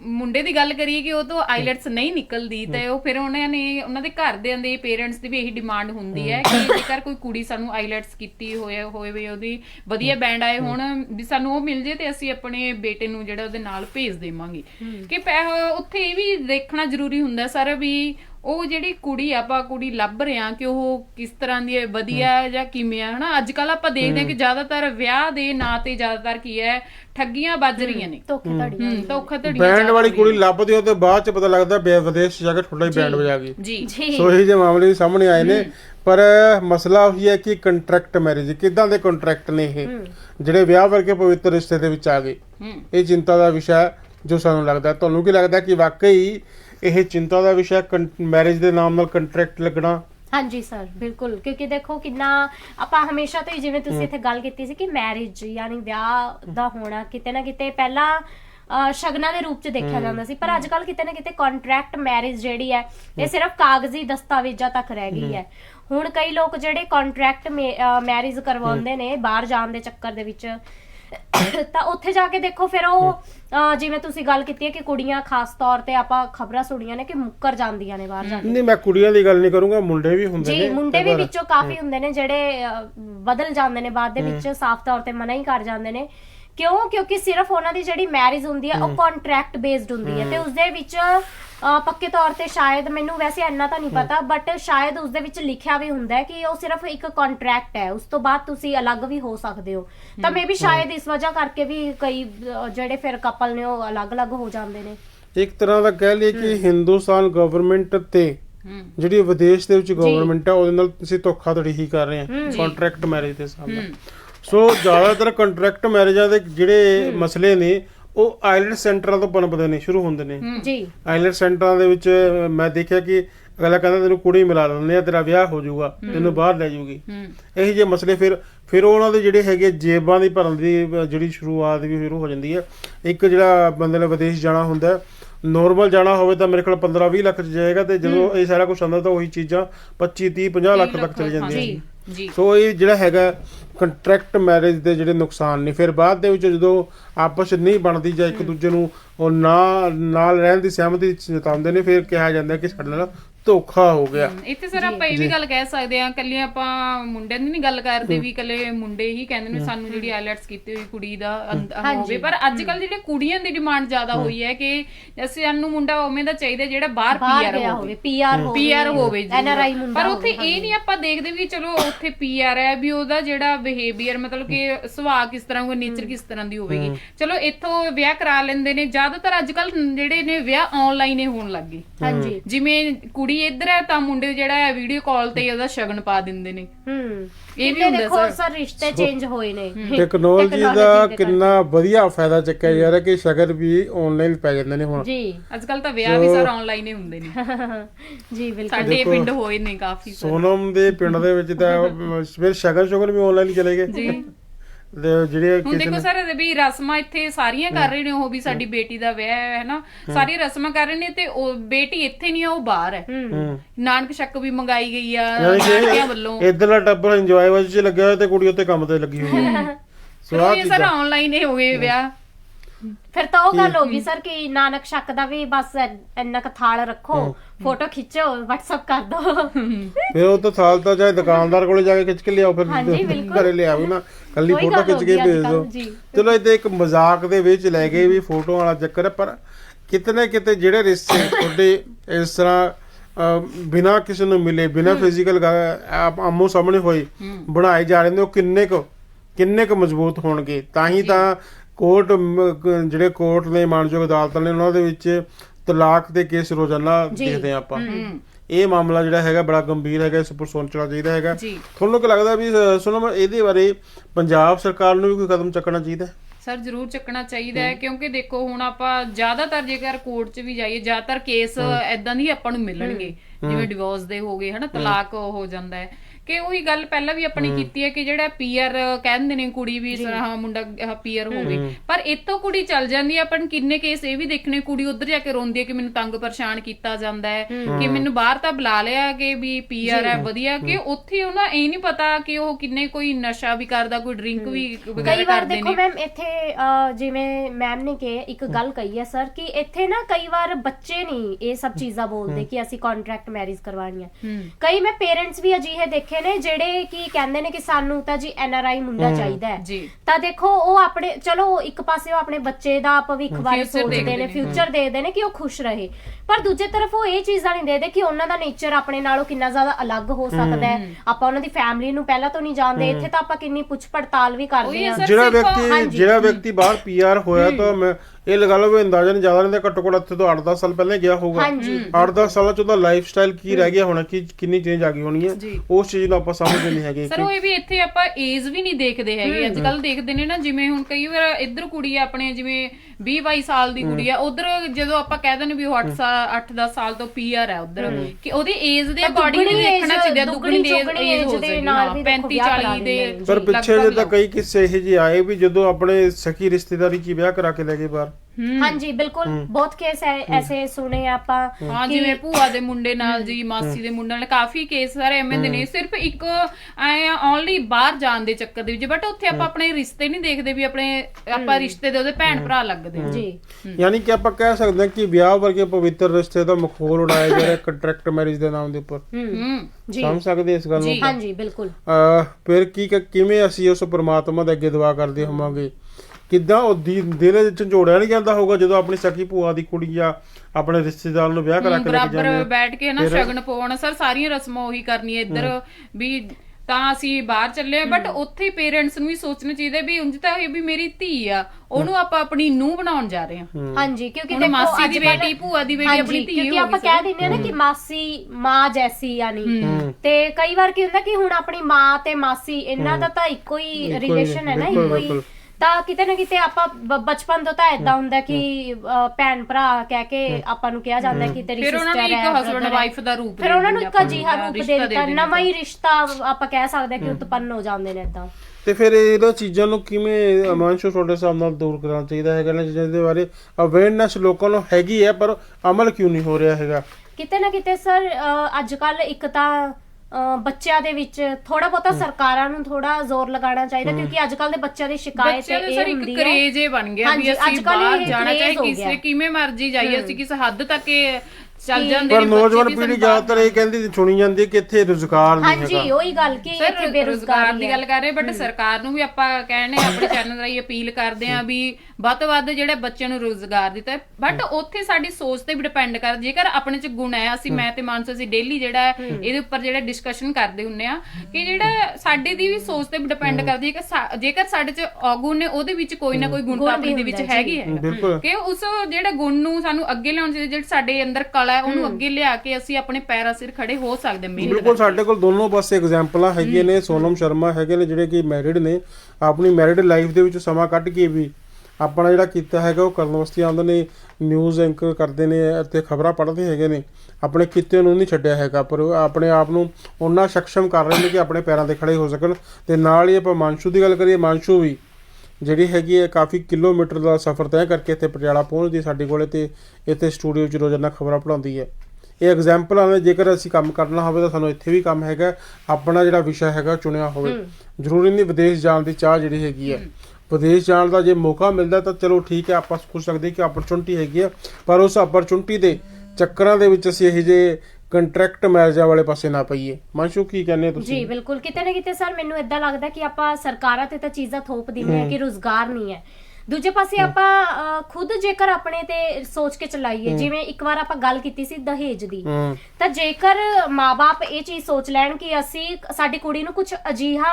ਮੁੰਡੇ ਦੀ ਗੱਲ ਕਰੀਏ ਕਿ ਉਹ ਤੋਂ ਆਈਲੈਟਸ ਨਹੀਂ ਨਿਕਲਦੀ ਤੇ ਉਹ ਫਿਰ ਉਹਨਾਂ ਨੇ ਉਹਨਾਂ ਦੇ ਘਰਦਿਆਂ ਦੇ ਪੇਰੈਂਟਸ ਦੀ ਵੀ ਇਹੀ ਡਿਮਾਂਡ ਹੁੰਦੀ ਹੈ। ਕਿ ਜੇਕਰ ਕੋਈ ਕੁੜੀ ਸਾਨੂੰ ਆਈਲੈਟਸ ਕੀਤੀ ਹੋਏ ਹੋਏ ਵੀ ਉਹਦੀ ਵਧੀਆ ਬੈਂਡ ਆਏ ਹੁਣ ਵੀ ਸਾਨੂੰ ਉਹ ਮਿਲ ਜੇ ਤੇ ਅਸੀਂ ਆਪਣੇ ਬੇਟੇ ਨੂੰ ਜਿਹੜਾ ਉਹਦੇ ਨਾਲ ਭੇਜ ਦੇਵਾਂਗੇ। ਕਿ ਪੈ- ਉੱਥੇ ਇਹ ਵੀ ਦੇਖਣਾ ਜ਼ਰੂਰੀ ਹੁੰਦਾ ਸਰ ਵੀ ਉਹ ਜਿਹੜੀ ਕੁੜੀ ਆ, ਆਪਾਂ ਕੁੜੀ ਲੱਭ ਰਹੇ ਆ ਕਿ ਉਹ ਕਿਸ ਤਰ੍ਹਾਂ ਦੀ ਹੈ ਵਧੀਆ ਹੈ। ਜਾਂ ਕਿਵੇਂ ਆ ਹਨਾ? ਅੱਜ ਕੱਲ ਆਪਾਂ ਦੇਖਦੇ ਹਾਂ ਕਿ ਜ਼ਿਆਦਾਤਰ ਵਿਆਹ ਦੇ ਨਾਂ ਤੇ ਜ਼ਿਆਦਾਤਰ ਕੀ ਹੈ ਠੱਗੀਆਂ ਵੱਜ ਰਹੀਆਂ ਨੇ। ਧੋਖੇ ਧੜੀ ਹੂੰ ਧੋਖਾ ਧੜੀ ਬੈਂਡ ਵਾਲੀ ਕੁੜੀ ਲੱਭਦੀ ਉਹ ਤੇ ਬਾਅਦ ਚ ਪਤਾ ਲੱਗਦਾ ਬੇ ਵਿਦੇਸ਼ ਜਾ ਕੇ ਥੋੜਾ ਹੀ ਬੈਂਡ ਵਜਾ ਗਈ। ਜੀ। ਜੀ। ਸੋ ਇਹ ਜਿਹੇ ਮਾਮਲੇ ਵੀ ਸਾਹਮਣੇ ਆਏ ਨੇ। ਪਰ ਮਸਲਾ ਉਹੀ ਹੈ ਕਿ ਕੰਟਰੈਕਟ ਮੈਰਿਜ ਕਿਦਾਂ ਦੇ ਕੰਟਰੈਕਟ ਨੇ ਇਹ? ਜਿਹੜੇ ਵਿਆਹ ਵਰਗੇ ਪਵਿੱਤਰ ਰਿਸ਼ਤੇ ਦੇ ਵਿੱਚ ਆ ਗਏ। ਹੂੰ। ਇਹ ਚਿੰਤਾ ਦਾ ਵਿਸ਼ਾ ਹੈ ਜੋ ਸਾਨੂੰ ਲੱਗਦਾ ਹੈ। ਤੁਹਾਨੂੰ ਕੀ ਲੱਗਦਾ ਕਿ ਵਾਕਈ ਇਹ ਚਿੰਤਾ ਦਾ ਵਿਸ਼ਾ ਮੈਰਿਜ ਦੇ ਨਾਮ ਨਾਲ ਕੰਟਰੈਕਟ ਲੱਗਣਾ। ਹਾਂਜੀ ਸਰ ਬਿਲਕੁਲ। ਕਿਉਂਕਿ ਦੇਖੋ ਕਿੰਨਾ ਆਪਾਂ ਹਮੇਸ਼ਾ ਤੋਂ ਹੀ ਜਿਵੇਂ ਤੁਸੀਂ ਇੱਥੇ ਗੱਲ ਕੀਤੀ ਸੀ ਕਿ ਮੈਰਿਜ ਯਾਨੀ ਵਿਆਹ ਦਾ ਹੋਣਾ ਕਿਤੇ ਨਾ ਕਿਤੇ ਪਹਿਲਾਂ ਸ਼ਗਨਾਂ ਦੇ ਰੂਪ ਚ ਦੇਖਿਆ ਜਾਂਦਾ ਸੀ। ਪਰ ਅੱਜ ਕੱਲ ਕਿਤੇ ਨਾ ਕਿਤੇ ਕੰਟਰੈਕਟ ਮੈਰਿਜ ਜਿਹੜੀ ਹੈ ਇਹ ਸਿਰਫ ਕਾਗਜ਼ੀ ਦਸਤਾਵੇਜ਼ਾਂ ਤੱਕ ਰਹਿ ਗਈ ਹੈ। ਹੁਣ ਕਈ ਲੋਕ ਜਿਹੜੇ ਕੰਟਰੈਕਟ ਮੈਰਿਜ ਕਰਵਾਉਂਦੇ ਨੇ ਬਾਹਰ ਜਾਣ ਦੇ ਚੱਕਰ ਦੇ ਵਿੱਚ ਤਾਂ ਉੱਥੇ ਜਾ ਕੇ ਦੇਖੋ ਫਿਰ ਉਹ ਅਹ, ਜਿਵੇਂ ਤੁਸੀਂ ਗੱਲ ਕੀਤੀ ਹੈ ਕਿ ਕੁੜੀਆਂ ਖਾਸ ਤੌਰ ਤੇ ਆਪਾਂ ਖਬਰਾਂ ਸੁਣੀਆਂ ਨੇ ਕਿ ਮੁੱਕਰ ਜਾਂਦੀਆਂ ਨੇ ਬਾਹਰ ਜਾ ਕੇ। ਨਹੀਂ ਮੈਂ ਕੁੜੀਆਂ ਦੀ ਗੱਲ ਨਹੀਂ ਕਰੂੰਗਾ ਮੁੰਡੇ ਵੀ ਹੁੰਦੇ ਨੇ ਜੀ ਮੁੰਡੇ ਵੀ ਵਿੱਚੋਂ ਕਾਫੀ ਹੁੰਦੇ ਨੇ ਜਿਹੜੇ ਅਹ, ਬਦਲ ਜਾਂਦੇ ਨੇ ਬਾਅਦ ਦੇ ਵਿੱਚ ਸਾਫ਼ ਤੌਰ ਤੇ ਮਨਾ ਹੀ ਕਰ ਜਾਂਦੇ ਨੇ। ਕਿਉਂ? ਕਿਉਂਕਿ ਸਿਰਫ ਉਹਨਾਂ ਦੀ ਜਿਹੜੀ ਮੈਰਿਜ ਹੁੰਦੀ ਹੈ ਉਹ ਕੰਟਰੈਕਟ ਬੇਸਡ ਹੁੰਦੀ ਹੈ ਤੇ ਉਸ ਦੇ ਵਿੱਚ ਅਹ, ਪੱਕੇ ਤੌਰ ਤੇ ਸ਼ਾਇਦ ਮੈਨੂੰ ਵੈਸੇ ਇੰਨਾ ਤਾਂ ਨਹੀਂ ਪਤਾ ਬਟ ਸ਼ਾਇਦ ਉਸ ਦੇ ਵਿੱਚ ਲਿਖਿਆ ਵੀ ਹੁੰਦਾ ਹੈ ਕਿ ਉਹ ਸਿਰਫ ਇੱਕ ਕੰਟਰੈਕਟ ਹੈ। ਉਸ ਤੋਂ ਬਾਅਦ ਤੁਸੀਂ ਅਲੱਗ ਵੀ ਹੋ ਸਕਦੇ ਹੋ। ਤਾਂ ਮੇਬੀ ਸ਼ਾਇਦ ਇਸ ਵਜ੍ਹਾ ਕਰਕੇ ਵੀ ਕਈ ਅਹ, ਜਿਹੜੇ ਫਿਰ ਕਪਲ ਨੇ ਉਹ ਅਲੱਗ-ਅਲੱਗ ਹੋ ਜਾਂਦੇ ਨੇ। ਇੱਕ ਤਰ੍ਹਾਂ ਦਾ ਕਹਿ ਲਈਏ ਕਿ ਹਿੰਦੁਸਤਾਨ ਗਵਰਨਮੈਂਟ ਤੇ ਹੂੰ। ਜਿਹੜੀ ਵਿਦੇਸ਼ ਦੇ ਵਿੱਚ ਗਵਰਨਮੈਂਟ ਹੈ ਉਹਦੇ ਨਾਲ ਤੁਸੀਂ ਧੋਖਾਧੜੀ ਹੀ ਕਰ ਰਹੇ ਹਾਂ। ਕੰਟਰੈਕਟ ਮੈਰਿਜ ਦੇ ਸਾਹਮਣੇ ਸੋ ਜ਼ਿਆਦਾਤਰ ਕੰਟਰੈਕਟ ਮੈਰਿਜਾਂ ਦੇ ਜਿਹੜੇ ਮਸਲੇ ਨੇ ਉਹ ਆਈਲੈਂਡ ਸੈਂਟਰਾਂ ਤੋਂ ਪਨਪਦੇ ਨੇ ਸ਼ੁਰੂ ਹੁੰਦੇ ਨੇ। ਜੀ। ਆਈਲੈਂਡ ਸੈਂਟਰਾਂ ਦੇ ਵਿੱਚ ਮੈਂ ਦੇਖਿਆ ਕਿ ਅਗਲਾ ਕਹਿੰਦਾ ਤੈਨੂੰ ਕੁੜੀ ਮਿਲਾ ਦਿੰਦੇ ਆ ਤੇਰਾ ਵਿਆਹ ਹੋ ਜਾਊਗਾ ਤੈਨੂੰ ਬਾਹਰ ਲੈ ਜਾਊਗੀ। ਇਹੋ ਜਿਹੇ ਮਸਲੇ ਫਿਰ ਫਿਰ ਉਹਨਾਂ ਦੇ ਜਿਹੜੇ ਹੈਗੇ ਜੇਬਾਂ ਦੀ ਭਰਨ ਦੀ ਜਿਹੜੀ ਸ਼ੁਰੂਆਤ ਵੀ ਸ਼ੁਰੂ ਹੋ ਜਾਂਦੀ ਹੈ। ਇੱਕ ਜਿਹੜਾ ਬੰਦੇ ਨੇ ਵਿਦੇਸ਼ ਜਾਣਾ ਹੁੰਦਾ ਨੋਰਮਲ ਜਾਣਾ ਹੋਵੇ ਤਾਂ ਮੇਰੇ ਕੋਲ 15 20 ਲੱਖ ਚ ਜਾਏਗਾ ਤੇ ਜਦੋਂ ਇਹ ਸਾਰਾ ਕੁਝ ਆਉਂਦਾ ਤਾਂ ਉਹੀ ਚੀਜ਼ਾਂ 25 30 50 ਲੱਖ ਤੱਕ ਚਲੇ ਜਾਂਦੀਆਂ ਜੀ ਜੀ। ਸੋ ਇਹ ਜਿਹੜਾ ਹੈਗਾ ਕੰਟਰੈਕਟ ਮੈਰਿਜ ਦੇ ਜਿਹੜੇ ਨੁਕਸਾਨ ਨੇ ਫਿਰ ਬਾਅਦ ਦੇ ਵਿੱਚ ਜਦੋਂ ਆਪਸ 'ਚ ਨਹੀਂ ਬਣਦੀ ਜਾਂ ਇੱਕ ਦੂਜੇ ਨੂੰ ਉਹ ਨਾ ਨਾਲ ਰਹਿਣ ਦੀ ਸਹਿਮਤੀ ਜਤਾਉਂਦੇ ਨੇ ਫਿਰ ਕਿਹਾ ਜਾਂਦਾ ਕਿ ਸਾਡੇ ਨਾਲ ਧੋਖਾ ਹੋ ਗਿਆ। ਇੱਥੇ ਸਰ ਆਪਾਂ ਇਹ ਵੀ ਗੱਲ ਕਹਿ ਸਕਦੇ ਹਾਂ ਕੱਲੇ ਆਪਾਂ ਮੁੰਡਿਆਂ ਦੀ ਨਹੀਂ ਗੱਲ ਕਰਦੇ ਵੀ ਕੱਲੇ ਮੁੰਡੇ ਹੀ ਕਹਿੰਦੇ ਨੇ ਸਾਨੂੰ ਜਿਹੜੀ ਆਈਲੈਟਸ ਕੀਤੀ ਹੋਈ ਕੁੜੀ ਦਾ ਹੋਵੇ। ਪਰ ਅੱਜ ਕੱਲ ਜਿਹੜੇ ਕੁੜੀਆਂ ਦੀ ਡਿਮਾਂਡ ਜ਼ਿਆਦਾ ਹੋਈ ਹੈ ਕਿ ਅਸੀਂ ਸਾਨੂੰ ਮੁੰਡਾ ਉਵੇਂ ਦਾ ਚਾਹੀਦਾ ਜਿਹੜਾ ਬਾਹਰ ਪੀਆਰ ਹੋਵੇ। ਹੋਵੇ ਪੀਆਰ ਹੋਵੇ ਪੀਆਰ ਹੋਵੇ ਮੁੰਡਾ ਪਰ ਉੱਥੇ ਹੋਵੇ, ਇਹ ਨਹੀਂ ਆਪਾਂ ਦੇਖਦੇ ਵੀ ਚਲੋ ਉੱਥੇ ਪੀਆਰ ਹੈ ਵੀ ਉਹਦਾ ਜਿਹੜਾ ਬਿਹੇਵੀਅਰ ਮਤਲਬ ਕਿ ਸੁਭਾਅ ਕਿਸ ਤਰ੍ਹਾਂ ਦਾ ਨੇਚਰ ਕਿਸ ਤਰ੍ਹਾਂ ਦੀ ਹੋਵੇਗੀ। ਚਲੋ ਇੱਥੋਂ ਵਿਆਹ ਕਰਾ ਲੈਂਦੇ ਨੇ। ਜ਼ਿਆਦਾਤਰ ਅੱਜ ਕੱਲ ਜਿਹੜੇ ਨੇ ਵਿਆਹ ਆਨਲਾਈਨ ਹੀ ਹੋਣ ਲੱਗ ਹਾਂਜੀ। ਜਿਵੇਂ ਕੁੜੀ ਇੱਧਰ ਹੈ ਤਾਂ ਮੁੰਡੇ ਜਿਹੜਾ ਹੈ ਵੀਡੀਓ ਕਾਲ ਤੇ ਹੀ ਉਹਦਾ ਸ਼ਗਨ ਪਾ ਦਿੰਦੇ ਨੇ। ਹੂੰ। ਇਹ ਵੀ ਹੁੰਦਾ ਦੇਖੋ ਸਰ। ਰਿਸ਼ਤੇ ਚੇਂਜ ਹੋਏ ਨੇ। ਟੈਕਨੋਲੋਜੀ ਦਾ ਕਿੰਨਾ ਵਧੀਆ ਫਾਇਦਾ ਚੱਕਿਆ ਜਾ ਰਿਹਾ ਕਿ ਸ਼ਗਨ ਵੀ ਆਨਲਾਈਨ ਪੈ ਜਾਂਦੇ ਨੇ ਹੁਣ। ਜੀ। ਅੱਜ ਕੱਲ ਤਾਂ ਵਿਆਹ ਵੀ ਸਰ ਆਨਲਾਈਨ ਹੀ ਹੁੰਦੇ ਨੇ। [laughs] ਜੀ ਬਿਲਕੁਲ। ਸਾਡੇ ਪਿੰਡ ਹੋਏ ਨੇ ਕਾਫੀ ਸਰ। ਸੋਨਮ ਦੇ ਪਿੰਡ ਦੇ ਵਿੱਚ ਤਾਂ [laughs] ਫਿਰ ਸ਼ਗਨ ਸ਼ੁਗਨ ਵੀ ਆਨਲਾਈਨ ਚਲੇ ਗਏ। ਜੀ। ਜਿਹੜੇ ਹੁਣ ਕਿਸੇ ਦੇਖੋ ਨੇ ਸਰ ਵੀ ਰਸਮਾਂ ਇੱਥੇ ਸਾਰੀਆਂ ਕਰ ਰਹੇ ਨੇ ਉਹ ਵੀ ਸਾਡੀ ਬੇਟੀ ਦਾ ਵਿਆਹ ਹੈ ਨਾ ਸਾਰੀਆਂ ਰਸਮਾਂ ਕਰ ਰਹੇ ਨੇ ਤੇ ਉਹ ਬੇਟੀ ਇੱਥੇ ਨਹੀਂ ਆ ਉਹ ਬਾਹਰ ਹੈ। ਹੂੰ। ਨਾਨਕ ਸ਼ੱਕ ਵੀ ਮੰਗਾਈ ਗਈ ਆ ਯਾਨੀ ਨਾਨਕਿਆਂ ਵੱਲੋਂ। ਕਿ ਇਧਰਲਾ ਟੱਬਰ ਇੰਜੋਏ ਵਿੱਚ ਚ ਲੱਗਿਆ ਹੋਇਆ ਤੇ ਕੁੜੀ ਉੱਤੇ ਕੰਮ ਤੇ ਲੱਗੀ ਹੋਈ ਹੈ। ਸੋ ਆਹ ਇਹ ਸਰ ਚੀਜ਼ਾਂ। ਆਨਲਾਈਨ ਹੀ ਹੋ ਗਏ ਵਿਆਹ। ਫਿਰ ਤਾਂ ਉਹ ਗੱਲ ਹੋ ਗਈ ਸਰ ਕਿ ਨਾਨਕ ਸ਼ੱਕ ਦਾ ਵੀ ਬਸ ਇੰਨਾ ਕ ਥਾਲ ਰੱਖੋ। ਫੋਟੋ ਖਿੱਚੋ WhatsApp ਕਰ ਦੋ। ਫਿਰ ਉਹ ਤਾਂ ਸਾਲ ਤਾਂ ਚਾਹੇ ਦੁਕਾਨਦਾਰ ਕੋਲੇ ਜਾ ਕੇ ਖਿੱਚ ਕੇ ਲਿਆਓ ਫਿਰ ਹਾਂਜੀ, ਬਿਲਕੁਲ। ਘਰੇ ਲਿਆਓ ਨਾ। ਕੱਲੀ ਉਹੀ ਫੋਟੋ ਗੱਲ ਖਿੱਚ ਹੋ ਕੇ ਗਈ ਭੇਜ ਦਿਓ। ਜੀ। ਚਲੋ ਇਹ ਤੇ ਇੱਕ ਮਜ਼ਾਕ ਦੇ ਵਿੱਚ ਲੈ ਗਏ ਵੀ ਫੋਟੋ ਵਾਲਾ ਚੱਕਰ ਹੈ ਪਰ ਕਿਤੇ ਨਾ ਕਿਤੇ ਜਿਹੜੇ ਰਿਸ਼ਤੇ ਤੁਹਾਡੇ ਇਸ ਤਰ੍ਹਾਂ ਬਿਨਾ ਕਿਸੇ ਨੂੰ ਮਿਲੇ ਬਿਨਾ ਫਿਜ਼ੀਕਲ ਆਮੋ ਸਾਹਮਣੇ ਹੋਏ ਬਣਾਏ ਜਾ ਰਹੇ ਨੇ ਉਹ ਕਿੰਨੇ ਕੁ ਕਿੰਨੇ ਕੁ ਮਜ਼ਬੂਤ ਹੋਣਗੇ? ਤਾਂ ਹੀ ਤਾਂ ਕੋਰਟ ਮ- ਕ- ਜਿਹੜੇ ਕੋਰਟ ਨੇ ਮਾਨਯੋਗ ਅਦਾਲਤਾਂ ਨੇ ਉਹਨਾਂ ਦੇ ਵਿੱਚ ਤਲਾਕ ਦੇ ਕੇਸ ਰੋਜ਼ਾਨਾ ਦੇਖਦੇ ਹਾਂ ਆਪਾਂ। ਇਹ ਮਾਮਲਾ ਜਿਹੜਾ ਹੈਗਾ ਬੜਾ ਗੰਭੀਰ ਹੈਗਾ ਇਸ ਉੱਪਰ ਸੋਚਣਾ ਚਾਹੀਦਾ ਹੈਗਾ। ਤੁਹਾਨੂੰ ਕੀ ਲੱਗਦਾ ਵੀ ਸੁਣੋ ਇਹਦੇ ਬਾਰੇ ਪੰਜਾਬ ਸਰਕਾਰ ਨੂੰ ਵੀ ਕੋਈ ਕਦਮ ਚੱਕਣਾ ਚਾਹੀਦਾ? ਸਰ ਜ਼ਰੂਰ ਚੱਕਣਾ ਚਾਹੀਦਾ ਹੈ ਕਿਉਂਕਿ ਦੇਖੋ ਹੁਣ ਆਪਾਂ ਜ਼ਿਆਦਾਤਰ ਜੇਕਰ ਕੋਰਟ 'ਚ ਵੀ ਜਾਈਏ ਜ਼ਿਆਦਾਤਰ ਕੇਸ ਐਦਾਂ ਦੀ ਆਪਾਂ ਨੂੰ ਮਿਲਣਗੇ। ਜਿਵੇਂ ਡਿਵੋਰਸ ਦੇ ਹੋ ਗਏ ਹਨਾ ਤਲਾਕ ਹੋ ਜਾਂਦਾ ਹੈ। ਕਿ ਉਹੀ ਗੱਲ ਪਹਿਲਾਂ ਵੀ ਆਪਣੀ ਕੀਤੀ ਹੈ ਕਿ ਜਿਹੜਾ ਪੀਆਰ ਕਹਿੰਦੇ ਨੇ ਕੁੜੀ ਵੀ ਤਰ੍ਹਾਂ ਮੁੰਡਾ ਪੀਆਰ ਹੋਵੇ। ਪਰ ਇੱਥੋਂ ਕੁੜੀ ਚੱਲ ਜਾਂਦੀ ਹੈ ਆਪਾਂ ਨੂੰ ਕਿੰਨੇ ਕੇਸ ਇਹ ਵੀ ਦੇਖਣੇ ਕੁੜੀ ਉੱਧਰ ਜਾ ਕੇ ਰੋਂਦੀ ਹੈ ਕਿ ਮੈਨੂੰ ਤੰਗ ਪਰੇਸ਼ਾਨ ਕੀਤਾ ਜਾਂਦਾ ਹੈ ਕਿ ਮੈਨੂੰ ਬਾਹਰ ਤਾਂ ਬੁਲਾ ਲਿਆ ਕਿ ਵੀ ਪੀਆਰ ਹੈ ਵਧੀਆ ਕਿ ਉੱਥੇ ਉਹਨਾਂ ਇਹ ਨਹੀਂ ਪਤਾ ਕਿ ਉਹ ਕਿੰਨੇ ਕੋਈ ਨਸ਼ਾ ਵੀ ਕਰਦਾ ਕੋਈ ਡਰਿੰਕ ਵੀ ਵਗੈਰਾ ਕਈ ਵਾਰ ਕਰਦੇ ਦੇਖੋ ਨੇ। ਮੈਮ ਇੱਥੇ ਜਿਵੇਂ ਮੈਮ ਨੇ ਕਿ ਇੱਕ ਗੱਲ ਕਹੀ ਹੈ ਸਰ ਕਿ ਇੱਥੇ ਨਾ ਕਈ ਵਾਰ ਬੱਚੇ ਨਹੀਂ ਇਹ ਸਭ ਚੀਜ਼ਾਂ ਬੋਲਦੇ ਕਿ ਅਸੀਂ ਕੰਟਰੈਕਟ ਮੈਰਿਜ ਕਰਵਾਉਣੀ ਹੈ। ਹੂੰ। ਕਈ ਮੈਂ ਪੇਰੈਂਟਸ ਵੀ ਅਜਿਹੇ ਦੇਖੇ ਨੇ ਜਿਹੜੇ ਕੀ ਕਹਿੰਦੇ ਨੇ ਕਿ ਸਾਨੂੰ ਤਾਂ ਜੀ ਐਨਆਰਆਈ ਮੁੰਡਾ ਚਾਹੀਦਾ ਹੈ। ਜੀ। ਤਾਂ ਦੇਖੋ ਉਹ ਆਪਣੇ ਚਲੋ ਇੱਕ ਪਾਸੇ ਉਹ ਆਪਣੇ ਬੱਚੇ ਦਾ ਭਵਿੱਖ ਬਾਰੇ Future ਸੋਚਦੇ ਦੇਖਦੇ ਨੇ ਨੇ। ਫਿਊਚਰ ਦੇਖਦੇ ਨੇ ਕਿ ਉਹ ਖੁਸ਼ ਰਹੇ। ਪਰ ਦੂਜੇ ਤਰਫ ਉਹ ਇਹ ਚੀਜ਼ਾਂ ਨਹੀਂ ਦੇਖਦੇ ਕਿ ਉਹਨਾਂ ਦਾ ਨੇਚਰ ਆਪਣੇ ਨਾਲੋਂ ਕਿੰਨਾ ਜ਼ਿਆਦਾ ਅਲੱਗ ਹੋ ਸਕਦਾ ਹੈ। ਆਪਾਂ ਉਹਨਾਂ ਦੀ ਫੈਮਿਲੀ ਨੂੰ ਪਹਿਲਾਂ ਤੋਂ ਨਹੀਂ ਜਾਣਦੇ ਇੱਥੇ ਤਾਂ ਆਪਾਂ ਕਿੰਨੀ ਪੁੱਛ ਪੜਤਾਲ ਵੀ ਕਰਦੇ ਹੈ ਹਾਂ ਸਰ, ਜਿਹੜਾ ਸਿਰਫ- ਵਿਅਕਤੀ ਹਾਂਜੀ। ਜਿਹੜਾ ਵਿਅਕਤੀ ਬਾਹਰ ਪੀਆਰ ਹੋਇਆ ਤਾਂ ਮੈਂ ਇਹ ਲਗਾ ਲਓ ਵੀ ਅੰਦਾਜ਼ਾ ਨਹੀਂ ਜ਼ਿਆਦਾ ਨਹੀਂ ਤਾਂ ਘੱਟੋ ਘੱਟ ਇੱਥੇ ਤੋਂ 8-10 ਸਾਲ ਪਹਿਲਾਂ ਗਿਆ ਹੋਊਗਾ। ਹਾਂਜੀ। 8-10 ਸਾਲਾਂ ਚ ਉਹਦਾ ਲਾਈਫ ਸਟਾਈਲ ਕੀ ਰਹਿ ਗਿਆ ਹੋਣਾ ਕੀ ਕਿੰਨੀ ਚੇਂਜ ਆ ਗਈ ਹੋਣੀ ਹੈ ਜੀ। ਉਸ ਚੀਜ਼ ਨੂੰ ਆਪਾਂ ਸਮਝਦੇ ਨਹੀਂ ਹੈਗੇ ਸਰ ਉਹ ਇਹ ਵੀ ਇੱਥੇ ਆਪਾਂ ਏਜ ਵੀ ਨਹੀਂ ਦੇਖਦੇ ਹੈਗੇ। ਅੱਜ ਕੱਲ ਦੇਖਦੇ ਨੇ ਨਾ ਜਿਵੇਂ ਹੁਣ ਕਈ ਵਾਰ ਇੱਧਰ ਕੁੜੀ ਆ ਆਪਣੇ ਜਿਵੇਂ 20 22 ਸਾਲ ਦੀ ਕੁੜੀ ਆ ਉਧਰ ਜਦੋਂ ਆਪਾਂ ਕਹਿ ਦਿੰਦੇ ਵੀ ਉਹ 8 ਸਾਲ 8 10 ਸਾਲ ਤੋਂ ਪੀਆਰ ਹੈ ਉਧਰ ਕਿ ਉਹਦੀ ਏਜ ਦੇ ਅਕੋਰਡਿੰਗ ਦੁੱਗਣੀ ਦੇਖਣਾ age, ਚਾਹੀਦਾ ਦੁੱਗਣੀ ਦੇ ਚੌਗੁਣੀ ਏਜ ਹੋ ਦੇ ਜਾਏਗੀ ਨਾਲ ਵੀ ਦੇਖੋ 35 ਵਿਆਹ ਕਰਾ 40 ਦੇ। ਪਰ ਪਿੱਛੇ ਜੇ ਤਾਂ ਕਈ ਕਿੱਸੇ ਇਹ ਜਿਹੇ ਆਏ ਵੀ ਜਦੋਂ ਆਪਣੇ ਸਕੀ ਰਿਸ਼ਤੇਦਾਰੀ ਚ ਹੀ ਵਿਆਹ ਕਰਾ ਕੇ ਲੈ ਗਏ ਬਾਹਰ। ਹਾਂਜੀ ਬਿਲਕੁਲ। ਬਹੁਤ ਕੇਸ ਐਸੇ ਸੁਣੇ ਆਪਾਂ ਹਾਂ। ਜਿਵੇਂ ਭੂਆ ਦੇ ਮੁੰਡੇ ਨਾਲ ਜੀ ਮਾਸੀ ਦੇ ਮੁੰਡੇ ਨਾਲ ਕਾਫੀ ਕੇਸ ਸਾਰੇ ਐਵੇਂ ਦੇ ਨੇ। ਸਿਰਫ ਇੱਕ ਐ ਓਨਲੀ ਬਾਹਰ ਜਾਣ ਦੇ ਚੱਕਰ ਦੇ ਵਿੱਚ। ਬਟ ਉੱਥੇ ਆਪਾਂ ਆਪਣੇ ਰਿਸ਼ਤੇ ਨਹੀਂ ਦੇਖਦੇ ਵੀ ਆਪਣੇ ਆਪਾਂ ਰਿਸ਼ਤੇ ਦੇ ਉਹਦੇ ਭੈਣ ਭਰਾ ਲੱਗਦੇ ਆ ਜੀ। ਯਾਨੀ ਕਿ ਆਪਾਂ ਕਹਿ ਸਕਦੇ ਹਾਂ ਕਿ ਵਿਆਹ ਵਰਗੇ ਪਵਿੱਤਰ ਰਿਸ਼ਤੇ ਦਾ ਮਖੌਲ ਉਡਾਇਆ ਜਾ ਰਿਹਾ ਕੰਟਰੈਕਟ ਮੈਰਿਜ ਦੇ ਨਾਮ ਦੇ ਉੱਪਰ। ਹੂੰ। ਹੂੰ। ਜੀ। ਸਮਝ ਸਕਦੇ ਇਸ ਗੱਲ ਨੂੰ? ਜੀ। ਹਾਂਜੀ ਬਿਲਕੁਲ। ਅਹ ਫਿਰ ਕੀ ਕਿਵੇਂ ਅਸੀਂ ਉਸ ਪ੍ਰਮਾਤਮਾ ਦੇ ਅੱਗੇ ਦੁਆ ਕਰਦੇ ਹੋਵਾਂਗੇ? ਕਿੱਦਾਂ ਉਹ ਦੀ- ਦਿਲ ਵਿੱਚ ਝੰਜੋੜਿਆ ਨਹੀਂ ਜਾਂਦਾ ਹੋਊਗਾ ਜਦੋਂ ਆਪਣੀ ਸਕੀ ਭੂਆ ਦੀ ਕੁੜੀ ਜਾਂ ਆਪਣੇ ਰਿਸ਼ਤੇਦਾਰ ਨੂੰ ਵਿਆਹ ਕਰਾ ਕੇ ਲੈ ਕੇ ਬਰਾਬਰ ਜਾਂਦੇ ਆ। ਬੈਠ ਕੇ ਨਾ ਸ਼ਗਨ ਪਾਉਣ। ਸਰ ਸਾਰੀਆਂ ਰਸਮਾਂ ਉਹੀ ਕਰਨੀਆਂ ਇੱਧਰ ਵੀ ਤਾਂ ਅਸੀਂ ਬਾਹਰ ਚੱਲੇ ਆ ਬਟ ਉੱਥੇ ਪੇਰੈਂਟਸ ਨੂੰ ਵੀ ਸੋਚਣਾ ਚਾਹੀਦਾ ਵੀ ਉਂਝ ਤਾਂ ਇਹ ਵੀ ਮੇਰੀ ਧੀ ਆ। ਉਹਨੂੰ ਆਪਾਂ ਆਪਣੀ ਨੂੰਹ ਬਣਾਉਣ ਜਾ ਰਹੇ ਹਾਂ। ਹਾਂਜੀ ਕਿਉਂਕਿ ਹੁਣ ਦੇਖੋ ਮਾਸੀ ਦੀ ਅੱਜ-ਕੱਲ੍ਹ- ਬੇਟੀ ਭੂਆ ਦੀ ਬੇਟੀ ਹਾਂਜੀ, ਆਪਣੀ ਧੀ ਕਿਉਂਕਿ ਹੋ ਆਪਾਂ ਗਈ ਕਹਿ ਦਿੰਦੇ ਆ ਨਾ ਕਿ ਮਾਸੀ ਮਾਂ ਜੈਸੀ ਯਾਨੀ ਤੇ ਕਈ ਵਾਰ ਕੀ ਹੁੰਦਾ ਕਿ ਹੁਣ ਆਪਣੀ ਮਾਂ ਤੇ ਮਾਸੀ ਇਹਨਾਂ ਦਾ ਤਾਂ ਇੱਕੋ ਹੀ ਰਿਲੇਸ਼ਨ ਹੈ ਨਾ ਬਿਲਕੁਲ, ਇੱਕੋ ਹੀ ਬਿਲਕੁਲ। ਤਾਂ ਕਿਤੇ ਨਾ ਕਿਤੇ ਆਪਾਂ ਬ- ਬਚਪਨ ਤੋਂ ਤਾਂ ਐਦਾਂ ਹੁੰਦਾ ਕਿ ਅ, ਭੈਣ ਭਰਾ ਕਹਿ ਕੇ ਆਪਾਂ ਨੂੰ ਕਿਹਾ ਜਾਂਦਾ ਕਿ ਤੇਰੀ ਫਿਰ ਸਿਸਟਰ ਉਹਨਾਂ ਹੈ ਨੂੰ ਇੱਕ brother ਹਸਬੰਡ ਹੈ। ਵਾਈਫ ਦਾ ਰੂਪ ਫਿਰ ਦੇ ਉਹਨਾਂ ਨੂੰ ਦਿੰਦੇ ਇੱਕ ਆਪਾਂ ਅਜਿਹਾ ਰੂਪ ਦੇ ਦਿੱਤਾ ਦਿੰਦੇ ਨਵਾਂ ਹੀ ਰਿਸ਼ਤਾ ਆਪਾਂ ਕਹਿ ਸਕਦੇ ਹਾਂ ਕਿ ਉਤਪੰਨ ਹੋ ਜਾਂਦੇ ਨੇ ਇਦਾਂ ਤੇ ਫਿਰ ਇਹਨਾਂ ਚੀਜ਼ਾਂ ਨੂੰ ਕਿਵੇਂ ਅਮਾਨਸ਼ੋ ਤੁਹਾਡੇ ਹਿਸਾਬ ਨਾਲ ਦੂਰ ਕਰਨਾ ਚਾਹੀਦਾ ਹੈਗਾ ਨਾ ਚੀਜ਼ਾਂ ਦੇ ਬਾਰੇ? ਅਵੇਅਰਨੈਸ ਲੋਕਾਂ ਨੂੰ ਹੈਗੀ ਹੈ ਪਰ ਅਮਲ ਕਿਉਂ ਨਹੀਂ ਹੋ ਰਿਹਾ ਹੈਗਾ? ਕਿਤੇ ਨਾ ਕਿਤੇ ਸਰ ਅੱਜ ਕੱਲ ਇੱਕ ਤਾਂ ਅ, ਬੱਚਿਆਂ ਦੇ ਵਿੱਚ ਥੋੜਾ ਬਹੁਤਾ ਸਰਕਾਰਾਂ ਨੂੰ ਥੋੜਾ ਜ਼ੋਰ ਲਗਾਉਣਾ ਚਾਹੀਦਾ ਕਿਉਂਕਿ ਅੱਜ ਕੱਲ ਦੇ ਬੱਚਿਆਂ ਦੀ ਸ਼ਿਕਾਇਤ ਬੱਚਿਆਂ ਦੇ ਇਹ ਸਰ ਇੱਕ ਹੁੰਦੀ ਹੈ। ਕਰੇਜ ਹੀ ਬਣ ਗਿਆ ਹਾਂਜੀ, ਵੀ ਅਸੀਂ ਅੱਜ-ਕੱਲ੍ਹ ਬਾਹਰ ਇਹ ਜਾਣਾ ਚਾਹੇ craze ਕਿਸੇ। ਕਿਵੇਂ ਮਰਜ਼ੀ ਜਾਈਏ ਅਸੀਂ ਕਿਸੇ ਹੱਦ ਤੱਕ ਇਹ ਚੱਲ ਜਾਂਦੇ ਪਰ ਨੇ ਬੱਚੇ ਨੌਜਵਾਨ ਪੀੜ੍ਹੀ ਜ਼ਿਆਦਾਤਰ ਇਹ ਕਹਿੰਦੀ ਸੁਣੀ ਜਾਂਦੀ ਹੈ ਕਿ ਇੱਥੇ ਰੁਜ਼ਗਾਰ ਨਹੀਂ ਹਾਂਜੀ ਹੈਗਾ। ਉਹੀ ਗੱਲ ਕਿ ਇੱਥੇ ਸਰ ਰੋਜ਼ਗਾਰ ਬੇਰੁਜ਼ਗਾਰੀ ਦੀ ਹੈ। ਗੱਲ ਕਰ ਰਹੇ ਬਟ ਸਰਕਾਰ ਨੂੰ ਵੀ ਆਪਾਂ ਕਹਿੰਦੇ ਆਪਣੇ [coughs] ਚੈਨਲ ਰਾਹੀਂ ਅਪੀਲ ਕਰਦੇ ਆ ਵੀ ਵੱਧ ਤੋਂ ਵੱਧ ਜਿਹੜੇ ਬੱਚਿਆਂ ਨੂੰ ਰੋਜ਼ਗਾਰ ਦਿੱਤਾ ਬਟ ਉੱਥੇ ਸਾਡੀ ਸੋਚ ਤੇ ਵੀ ਡਿਪੈਂਡ ਕਰ ਜੇਕਰ ਆਪਣੇ ਚ ਗੁਣ ਹੈ ਅਸੀਂ ਮੈਂ ਤੇ ਮਾਨਸਾ ਅਸੀਂ ਡੇਲੀ ਜਿਹੜਾ ਇਹਦੇ ਉੱਪਰ ਜਿਹੜਾ ਡਿਸਕਸ਼ਨ ਕਰਦੇ ਹੁੰਨੇ ਆ ਕਿ ਜਿਹੜਾ ਸਾਡੇ ਦੀ ਵੀ ਸੋਚ ਤੇ ਵੀ ਡਿਪੈਂਡ ਕਰਦੀ ਹੈ ਕਿ ਜੇਕਰ ਸਾਡੇ ਚ ਔਗੁਣ ਨੇ ਉਹਦੇ ਵਿੱਚ ਕੋਈ ਨਾ ਕੋਈ ਗੁਣ ਤਾਂ ਆਪਣੇ ਦੇ ਵਿੱਚ ਹੈਗੀ ਹੈ। ਕਿ ਉਸ ਜਿਹੜੇ ਗੁਣ ਨੂੰ ਸਾਨੂੰ ਅੱਗੇ ਲਿਆਉਣ ਚਾਹੀਦੇ ਜਿਹੜੇ ਸਾਡੇ ਅੰਦਰ ਕਲਾ ਹੈ ਉਹਨੂੰ ਅੱਗੇ ਲਿਆ ਕੇ ਅਸੀਂ ਆਪਣੇ ਪੈਰਾਂ ਸਿਰ ਖੜੇ ਹੋ ਸਕਦੇ ਹਾਂ ਮਿਹਨਤ ਬਿਲਕੁਲ ਸਾਡੇ ਕੋਲ ਦੋਨੋਂ ਪਾਸੇ ਐਗਜ਼ਾਮਪਲਾਂ ਹੈਗੀਆਂ ਨੇ ਸੋਨਮ ਸ਼ਰਮਾ ਹੈਗੇ ਨੇ ਜਿਹੜੇ ਕਿ ਮੈਰਿਡ ਨੇ ਆਪਣੀ ਮੈਰਿਡ ਲਾਈਫ ਦੇ ਵਿੱਚ ਸਮਾਂ ਕੱਢ ਕੇ ਵੀ ਆਪਣਾ ਜਿਹੜਾ ਕੀਤਾ ਹੈਗਾ ਉਹ ਕਰਨ ਵਾਸਤੇ ਆਉਂਦੇ ਨੇ ਨਿਊਜ਼ ਐਂਕਰ ਕਰਦੇ ਨੇ ਅਤੇ ਖਬਰਾਂ ਪੜ੍ਹਦੇ ਹੈਗੇ ਨੇ। ਆਪਣੇ ਕਿੱਤੇ ਨੂੰ ਨਹੀਂ ਛੱਡਿਆ ਹੈਗਾ ਪਰ ਆਪਣੇ ਆਪ ਨੂੰ ਉਹਨਾਂ ਸક્ષਮ ਕਰ ਰਹੇ ਨੇ ਕਿ ਆਪਣੇ ਪੈਰਾਂ ਤੇ ਖੜੇ ਹੋ ਸਕਣ। ਤੇ ਨਾਲ ਹੀ ਆਪਾਂ ਮਾਨਸ਼ੂ ਦੀ ਗੱਲ ਕਰੀਏ ਮਾਨਸ਼ੂ ਵੀ ਜਿਹੜੀ ਹੈਗੀ ਹੈ ਕਾਫੀ ਕਿਲੋਮੀਟਰ ਦਾ ਸਫ਼ਰ ਤੈਅ ਕਰਕੇ ਇੱਥੇ ਪਟਿਆਲਾ ਪਹੁੰਚਦੀ ਸਾਡੇ ਕੋਲੇ ਤੇ ਇੱਥੇ ਸਟੂਡੀਓ 'ਚ ਰੋਜ਼ਾਨਾ ਖਬਰਾਂ ਪੜ੍ਹਾਉਂਦੀ ਹੈ। ਇਹ ਐਗਜ਼ਾਮਪਲ ਆ ਨੇ ਜੇਕਰ ਅਸੀਂ ਕੰਮ ਕਰਨਾ ਹੋਵੇ ਤਾਂ ਸਾਨੂੰ ਇੱਥੇ ਵੀ ਕੰਮ ਹੈਗਾ ਆਪਣਾ ਜਿਹੜਾ ਵਿਸ਼ਾ ਹੈਗਾ ਚੁਣਿਆ ਹੋਵੇ। ਜ਼ਰੂਰੀ ਨਹੀਂ ਵਿਦੇਸ਼ ਜਾਣ ਦੀ ਚਾਹ ਜਿਹੜੀ ਹੈਗੀ ਹੈ। ਵਿਦੇਸ਼ ਜਾਣ ਦਾ ਜੇ ਮੌਕਾ ਮਿਲਦਾ ਤਾਂ ਚਲੋ ਠੀਕ ਹੈ ਆਪਾਂ ਸੋਚ ਸਕਦੇ ਕਿ ਆਪਰਚੁਨਿਟੀ ਹੈਗੀ ਆ। ਪਰ ਉਸ ਆਪਰਚੁਨਿਟੀ ਦੇ ਚੱਕਰਾਂ ਦੇ ਵਿੱਚ ਅਸੀਂ ਇਹ ਜੇ ਕੰਟਰੈਕਟ ਮੈਰਿਜਾਂ ਵਾਲੇ ਪਾਸੇ ਨਾ ਪਈਏ। ਮਾਨਸ਼ੂ ਕੀ ਕਹਿੰਦੇ ਹੋ ਜੀ ਤੁਸੀਂ ਬਿਲਕੁਲ। ਕਿਤੇ ਨਾ ਕਿਤੇ ਸਰ ਮੈਨੂੰ ਇਦਾਂ ਲੱਗਦਾ ਕਿ ਆਪਾਂ ਸਰਕਾਰਾਂ ਤੇ ਤਾਂ ਚੀਜ਼ਾਂ ਥੋਪ ਦਿੰਦੇ ਆ ਕਿ ਰੋਜ਼ਗਾਰ ਨਹੀਂ ਹੈ। ਦੂਜੇ ਪਾਸੇ ਆਪਾਂ ਖੁਦ ਜੇਕਰ ਆਪਣੇ ਤੇ ਸੋਚ ਕੇ ਚਲਾਈਏ ਜਿਵੇਂ ਇੱਕ ਵਾਰ ਆਪਾਂ ਗੱਲ ਕੀਤੀ ਸੀ ਦਹੇਜ ਦੀ ਤਾਂ ਜੇਕਰ ਮਾਪੇ ਇਹ ਚੀਜ਼ ਸੋਚ ਲੈਣ ਕਿ ਅਸੀਂ ਸਾਡੀ ਕੁੜੀ ਨੂੰ ਕੁਝ ਅਜੀਹਾ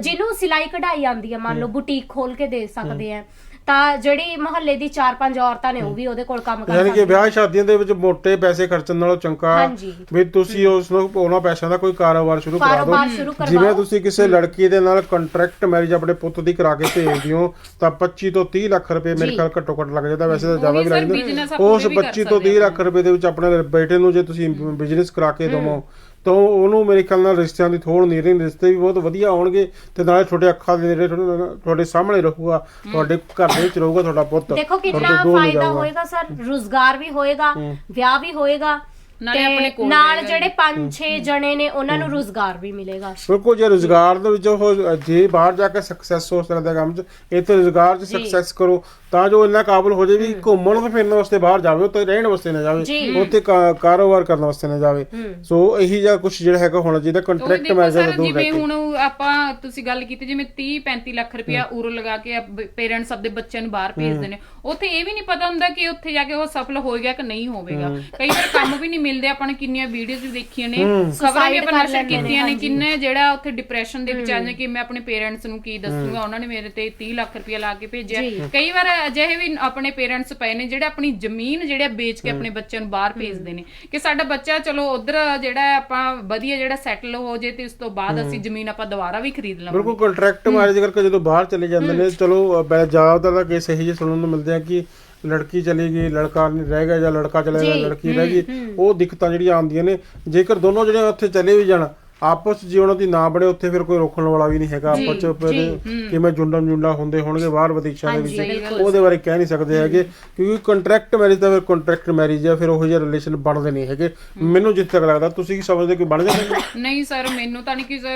ਜਿਹਨੂੰ ਸਿਲਾਈ ਕਢਾਈ ਆਂਦੀ ਹੈ ਮੰਨ ਲਓ ਬੁਟੀਕ ਖੋਲ ਕੇ ਦੇ ਸਕਦੇ ਆ ਤਾਂ ਜਿਹੜੀ ਮੁਹੱਲੇ ਦੀ ਚਾਰ ਪੰਜ ਔਰਤਾਂ ਨੇ ਉਹ ਵੀ ਉਹਦੇ ਕੋਲ ਕੰਮ ਕਰ ਯਾਨੀ ਕਿ ਸਕਦੀਆਂ। ਵਿਆਹ ਸ਼ਾਦੀਆਂ ਦੇ ਵਿੱਚ ਮੋٹے ਪੈਸੇ ਖਰਚਣ ਨਾਲੋਂ ਚੰਗਾ ਹਾਂਜੀ। ਵੀ ਤੁਸੀਂ ਉਸ ਨੂੰ ਉਹਨਾਂ ਪੈਸਿਆਂ ਦਾ ਕੋਈ ਕਾਰੋਬਾਰ ਸ਼ੁਰੂ ਕਰਾ ਕਾਰੋਬਾਰ ਦਿਓ। ਜਿਵੇਂ ਤੁਸੀਂ ਕਿਸੇ ਲੜਕੀ ਦੇ ਨਾਲ ਕੰਟਰੈਕਟ ਮੈਰਿਜ ਆਪਣੇ ਪੁੱਤ ਦੀ ਕਰਾ ਕੇ ਭੇਜਦੇ ਹੋ ਤਾਂ 25 ਤੋਂ 30 ਲੱਖ ਰੁਪਏ ਮੇਰੇ। ਖਿਆਲ ਘੱਟੋ ਘੱਟ ਲੱਗ ਜਾਂਦਾ ਵੈਸੇ ਤਾਂ ਜ਼ਿਆਦਾ ਵੀ ਲੱਗ business ਜਾਂਦਾ ਆਪਾਂ ਉਸ ਉਹਦੇ ਵੀ ਕਰ 25 ਤੋਂ 30 ਲੱਖ ਰੁਪਏ ਦੇ ਵਿੱਚ ਆਪਣੇ ਬੇਟੇ ਨੂੰ ਜੇ ਤੁਸੀਂ ਬਿਜ਼ਨਸ ਕਰਾ ਕੇ ਦਵੋ ਤਾਂ ਉਹਨੂੰ ਮੇਰੇ ਖਿਆਲ ਨਾਲ ਰਿਸ਼ਤਿਆਂ ਦੀ ਥੋੜ ਨਹੀਂ ਰਹੀ ਰਿਸ਼ਤੇ ਵੀ ਬਹੁਤ ਵਧੀਆ ਆਉਣਗੇ ਤੇ ਨਾਲੇ ਤੁਹਾਡੇ ਅੱਖਾਂ ਦੇ ਨੇੜੇ ਤੁਹਾਡੇ ਸਾਹਮਣੇ ਰਹੂਗਾ। ਤੁਹਾਡੇ ਘਰ ਦੇ ਵਿੱਚ ਰਹੂਗਾ ਤੁਹਾਡਾ ਪੁੱਤ। ਦੇਖੋ ਕਿੰਨਾ ਫਾਇਦਾ। ਹੋਏਗਾ ਸਰ। ਰੋਜ਼ਗਾਰ ਵੀ ਹੋਏਗਾ ਵਿਆਹ ਵੀ ਹੋਏਗਾ। ਨਾਲੇ ਆਪਣੇ ਕੋਲ ਨਾਲ ਜਿਹੜੇ 5-6 ਜਣੇ ਨੇ ਉਹਨਾਂ ਨੂੰ ਰੋਜ਼ਗਾਰ ਵੀ ਮਿਲੇਗਾ। ਬਿਲਕੁਲ ਜੇ ਰੋਜ਼ਗਾਰ ਦੇ ਵਿੱਚ ਉਹ ਜੇ ਬਾਹਰ ਜਾ ਕੇ ਸਕਸੈਸ ਹੋ ਸਕਦਾ ਕੰਮ 'ਚ ਇੱਥੇ ਰੋਜ਼ਗਾਰ 'ਚ ਸਕਸੈਸ ਕਰੋ ਤਾਂ ਜੋ ਇੰਨਾ ਕਾਬਲ ਹੋ ਵੀ ਘੁੰਮਣ ਤੇ ਫਿਰਨ ਵਾਸਤੇ ਬਾਹਰ ਜਾਵੇ ਉੱਥੇ ਰਹਿਣ ਵਾਸਤੇ ਨਾ ਜਾਵੇ ਜੀ। ਉੱਥੇ ਕਾਰੋਬਾਰ ਕਰਨ ਵਾਸਤੇ ਨਾ ਜਾਵੇ। ਸੋ ਇਹੀ ਜਿਹਾ ਕੁਝ ਜਿਹੜਾ ਹੈਗਾ ਹੋਣਾ ਚਾਹੀਦਾ ਕੰਟਰੈਕਟ ਦਾ ਸਰ ਦੂਰ ਜਿਵੇਂ ਰਹਿ ਕੇ ਹੁਣ ਆਪਾਂ ਤੁਸੀਂ ਗੱਲ ਕੀਤੀ ਜਿਵੇਂ 30 35 ਲੱਖ ਰੁਪਇਆ ਉਰ ਲਗਾ ਕੇ ਪੇਰੈਂਟਸ ਆਪਦੇ ਬੱਚਿਆਂ ਨੂੰ ਬਾਹਰ ਭੇਜਦੇ ਨੇ ਉੱਥੇ ਇਹ ਵੀ ਨਹੀਂ ਪਤਾ ਹੁੰਦਾ ਕਿ ਉੱਥੇ ਜਾ ਕੇ ਉਹ ਸਫਲ ਹੋਏਗਾ ਕਿ ਨਹੀਂ ਹੋਵੇਗਾ। ਕਈ ਵਾਰ ਕੰਮ ਵੀ ਨਹੀਂ ਮਿਲਦੇ ਆਪਾਂ ਨੇ ਕਿੰਨੀਆਂ ਵੀਡੀਓਜ਼ ਵੀ ਦੇਖੀਆਂ ਨੇ ਖਬਰਾਂ ਵੀ ਆਪਾਂ ਨਸ਼ਰ ਕੀਤੀਆਂ ਨੇ। ਕਿੰਨੇ ਜਿਹੜਾ ਉੱਥੇ ਡਿਪਰੈਸ਼ਨ ਦੇ ਵਿੱਚ ਆ ਜਾਂਦੇ ਕਿ ਮੈਂ ਆਪਣੇ ਪੇਰੈਂਟਸ ਨੂੰ ਕੀ ਦੱਸੂਗਾ ਉਹਨਾਂ ਨੇ ਮੇਰੇ ਤੇ 30 ਲੱਖ ਰੁਪਇਆ ਲਾ ਕੇ ਭੇਜਿਆ। ਕਈ ਵਾਰ ਅਜਿਹੇ ਵੀ ਆਪਣੇ ਪੇਰੈਂਟਸ ਪਏ ਨੇ ਜਿਹੜੇ ਆਪਣੀ ਜ਼ਮੀਨ ਜਿਹੜਾ ਵੇਚ ਕੇ ਆਪਣੇ ਬੱਚਿਆਂ ਨੂੰ ਬਾਹਰ ਭੇਜਦੇ ਨੇ। ਕਿ ਸਾਡਾ ਬੱਚਾ ਚਲੋ ਉਧਰ ਜਿਹੜਾ ਆਪਾਂ ਵਧੀਆ ਜਿਹੜਾ ਸੈਟਲ ਹੋ ਜੇ ਤੇ ਉਸ ਤੋਂ ਬਾਅਦ ਅਸੀਂ ਜ਼ਮੀਨ ਆਪਾਂ ਦੁਬਾਰਾ ਵੀ ਖਰੀਦ ਲਵਾਂਗੇ ਬਿਲਕੁਲ ਕੰਟਰੈਕਟ ਮੈਰਿਜ ਕਰਕੇ ਜਦੋਂ ਬਾਹਰ ਚਲੇ ਜਾਂਦੇ ਨੇ ਚਲੋ ਜ਼ਿਆਦਾਤਰ ਦਾ ਕੇਸ ਇਹੀ ਜਿਹੇ ਸੁਣਨ ਨੂੰ ਮਿਲਦੇ ਆ ਕਿ ਲੜਕੀ ਚਲੀ ਗਈ ਲੜਕਾ ਨਹੀਂ ਰਹਿ ਗਿਆ ਜਾਂ ਲੜਕਾ ਚਲਾ ਗਿਆ ਜੀ, ਲੜਕੀ ਰਹਿ ਗਈ ਉਹ ਦਿੱਕਤਾਂ ਜਿਹੜੀਆਂ ਆਉਂਦੀਆਂ ਨੇ। ਜੇਕਰ ਦੋਨੋਂ ਜਿਹੜੇ ਉੱਥੇ ਚਲੇ ਵੀ ਜਾਣ ਆਪਸ ਜੇ ਉਹਨਾਂ ਦੀ ਨਾ ਬਣੇ ਉੱਥੇ ਫਿਰ ਕੋਈ ਰੋਕਣ ਵਾਲਾ ਵੀ ਨਹੀਂ ਹੈਗਾ। ਆਪਸ 'ਚ ਫਿਰ ਕਿਵੇਂ ਜੁੰਡਾ ਜੁੰਡਾ ਹੁੰਦੇ ਹੋਣਗੇ ਬਾਹਰ ਵਿਦੇਸ਼ਾਂ ਦੇ ਵਿੱਚ। ਉਹਦੇ ਬਾਰੇ ਕਹਿ ਨਹੀਂ ਸਕਦੇ ਹੈਗੇ। ਕਿਉਂਕਿ ਕੰਟਰੈਕਟ ਮੈਰਿਜ ਦਾ ਫਿਰ ਕੰਟਰੈਕਟ ਮੈਰਿਜ ਆ ਫਿਰ ਉਹੋ ਜਿਹੇ ਰਿਲੇਸ਼ਨ ਬਣਦੇ ਨਹੀਂ ਹੈਗੇ। ਮੈਨੂੰ ਜਿੱਥੇ ਤੱਕ ਲੱਗਦਾ ਤੁਸੀਂ ਕੀ ਸਮਝਦੇ ਕਿ ਬਣ ਜਾਂਦੇ ਨਹੀਂ ਸਰ ਮੈਨੂੰ ਤਾਂ ਨਹੀਂ ਕਿਸੇ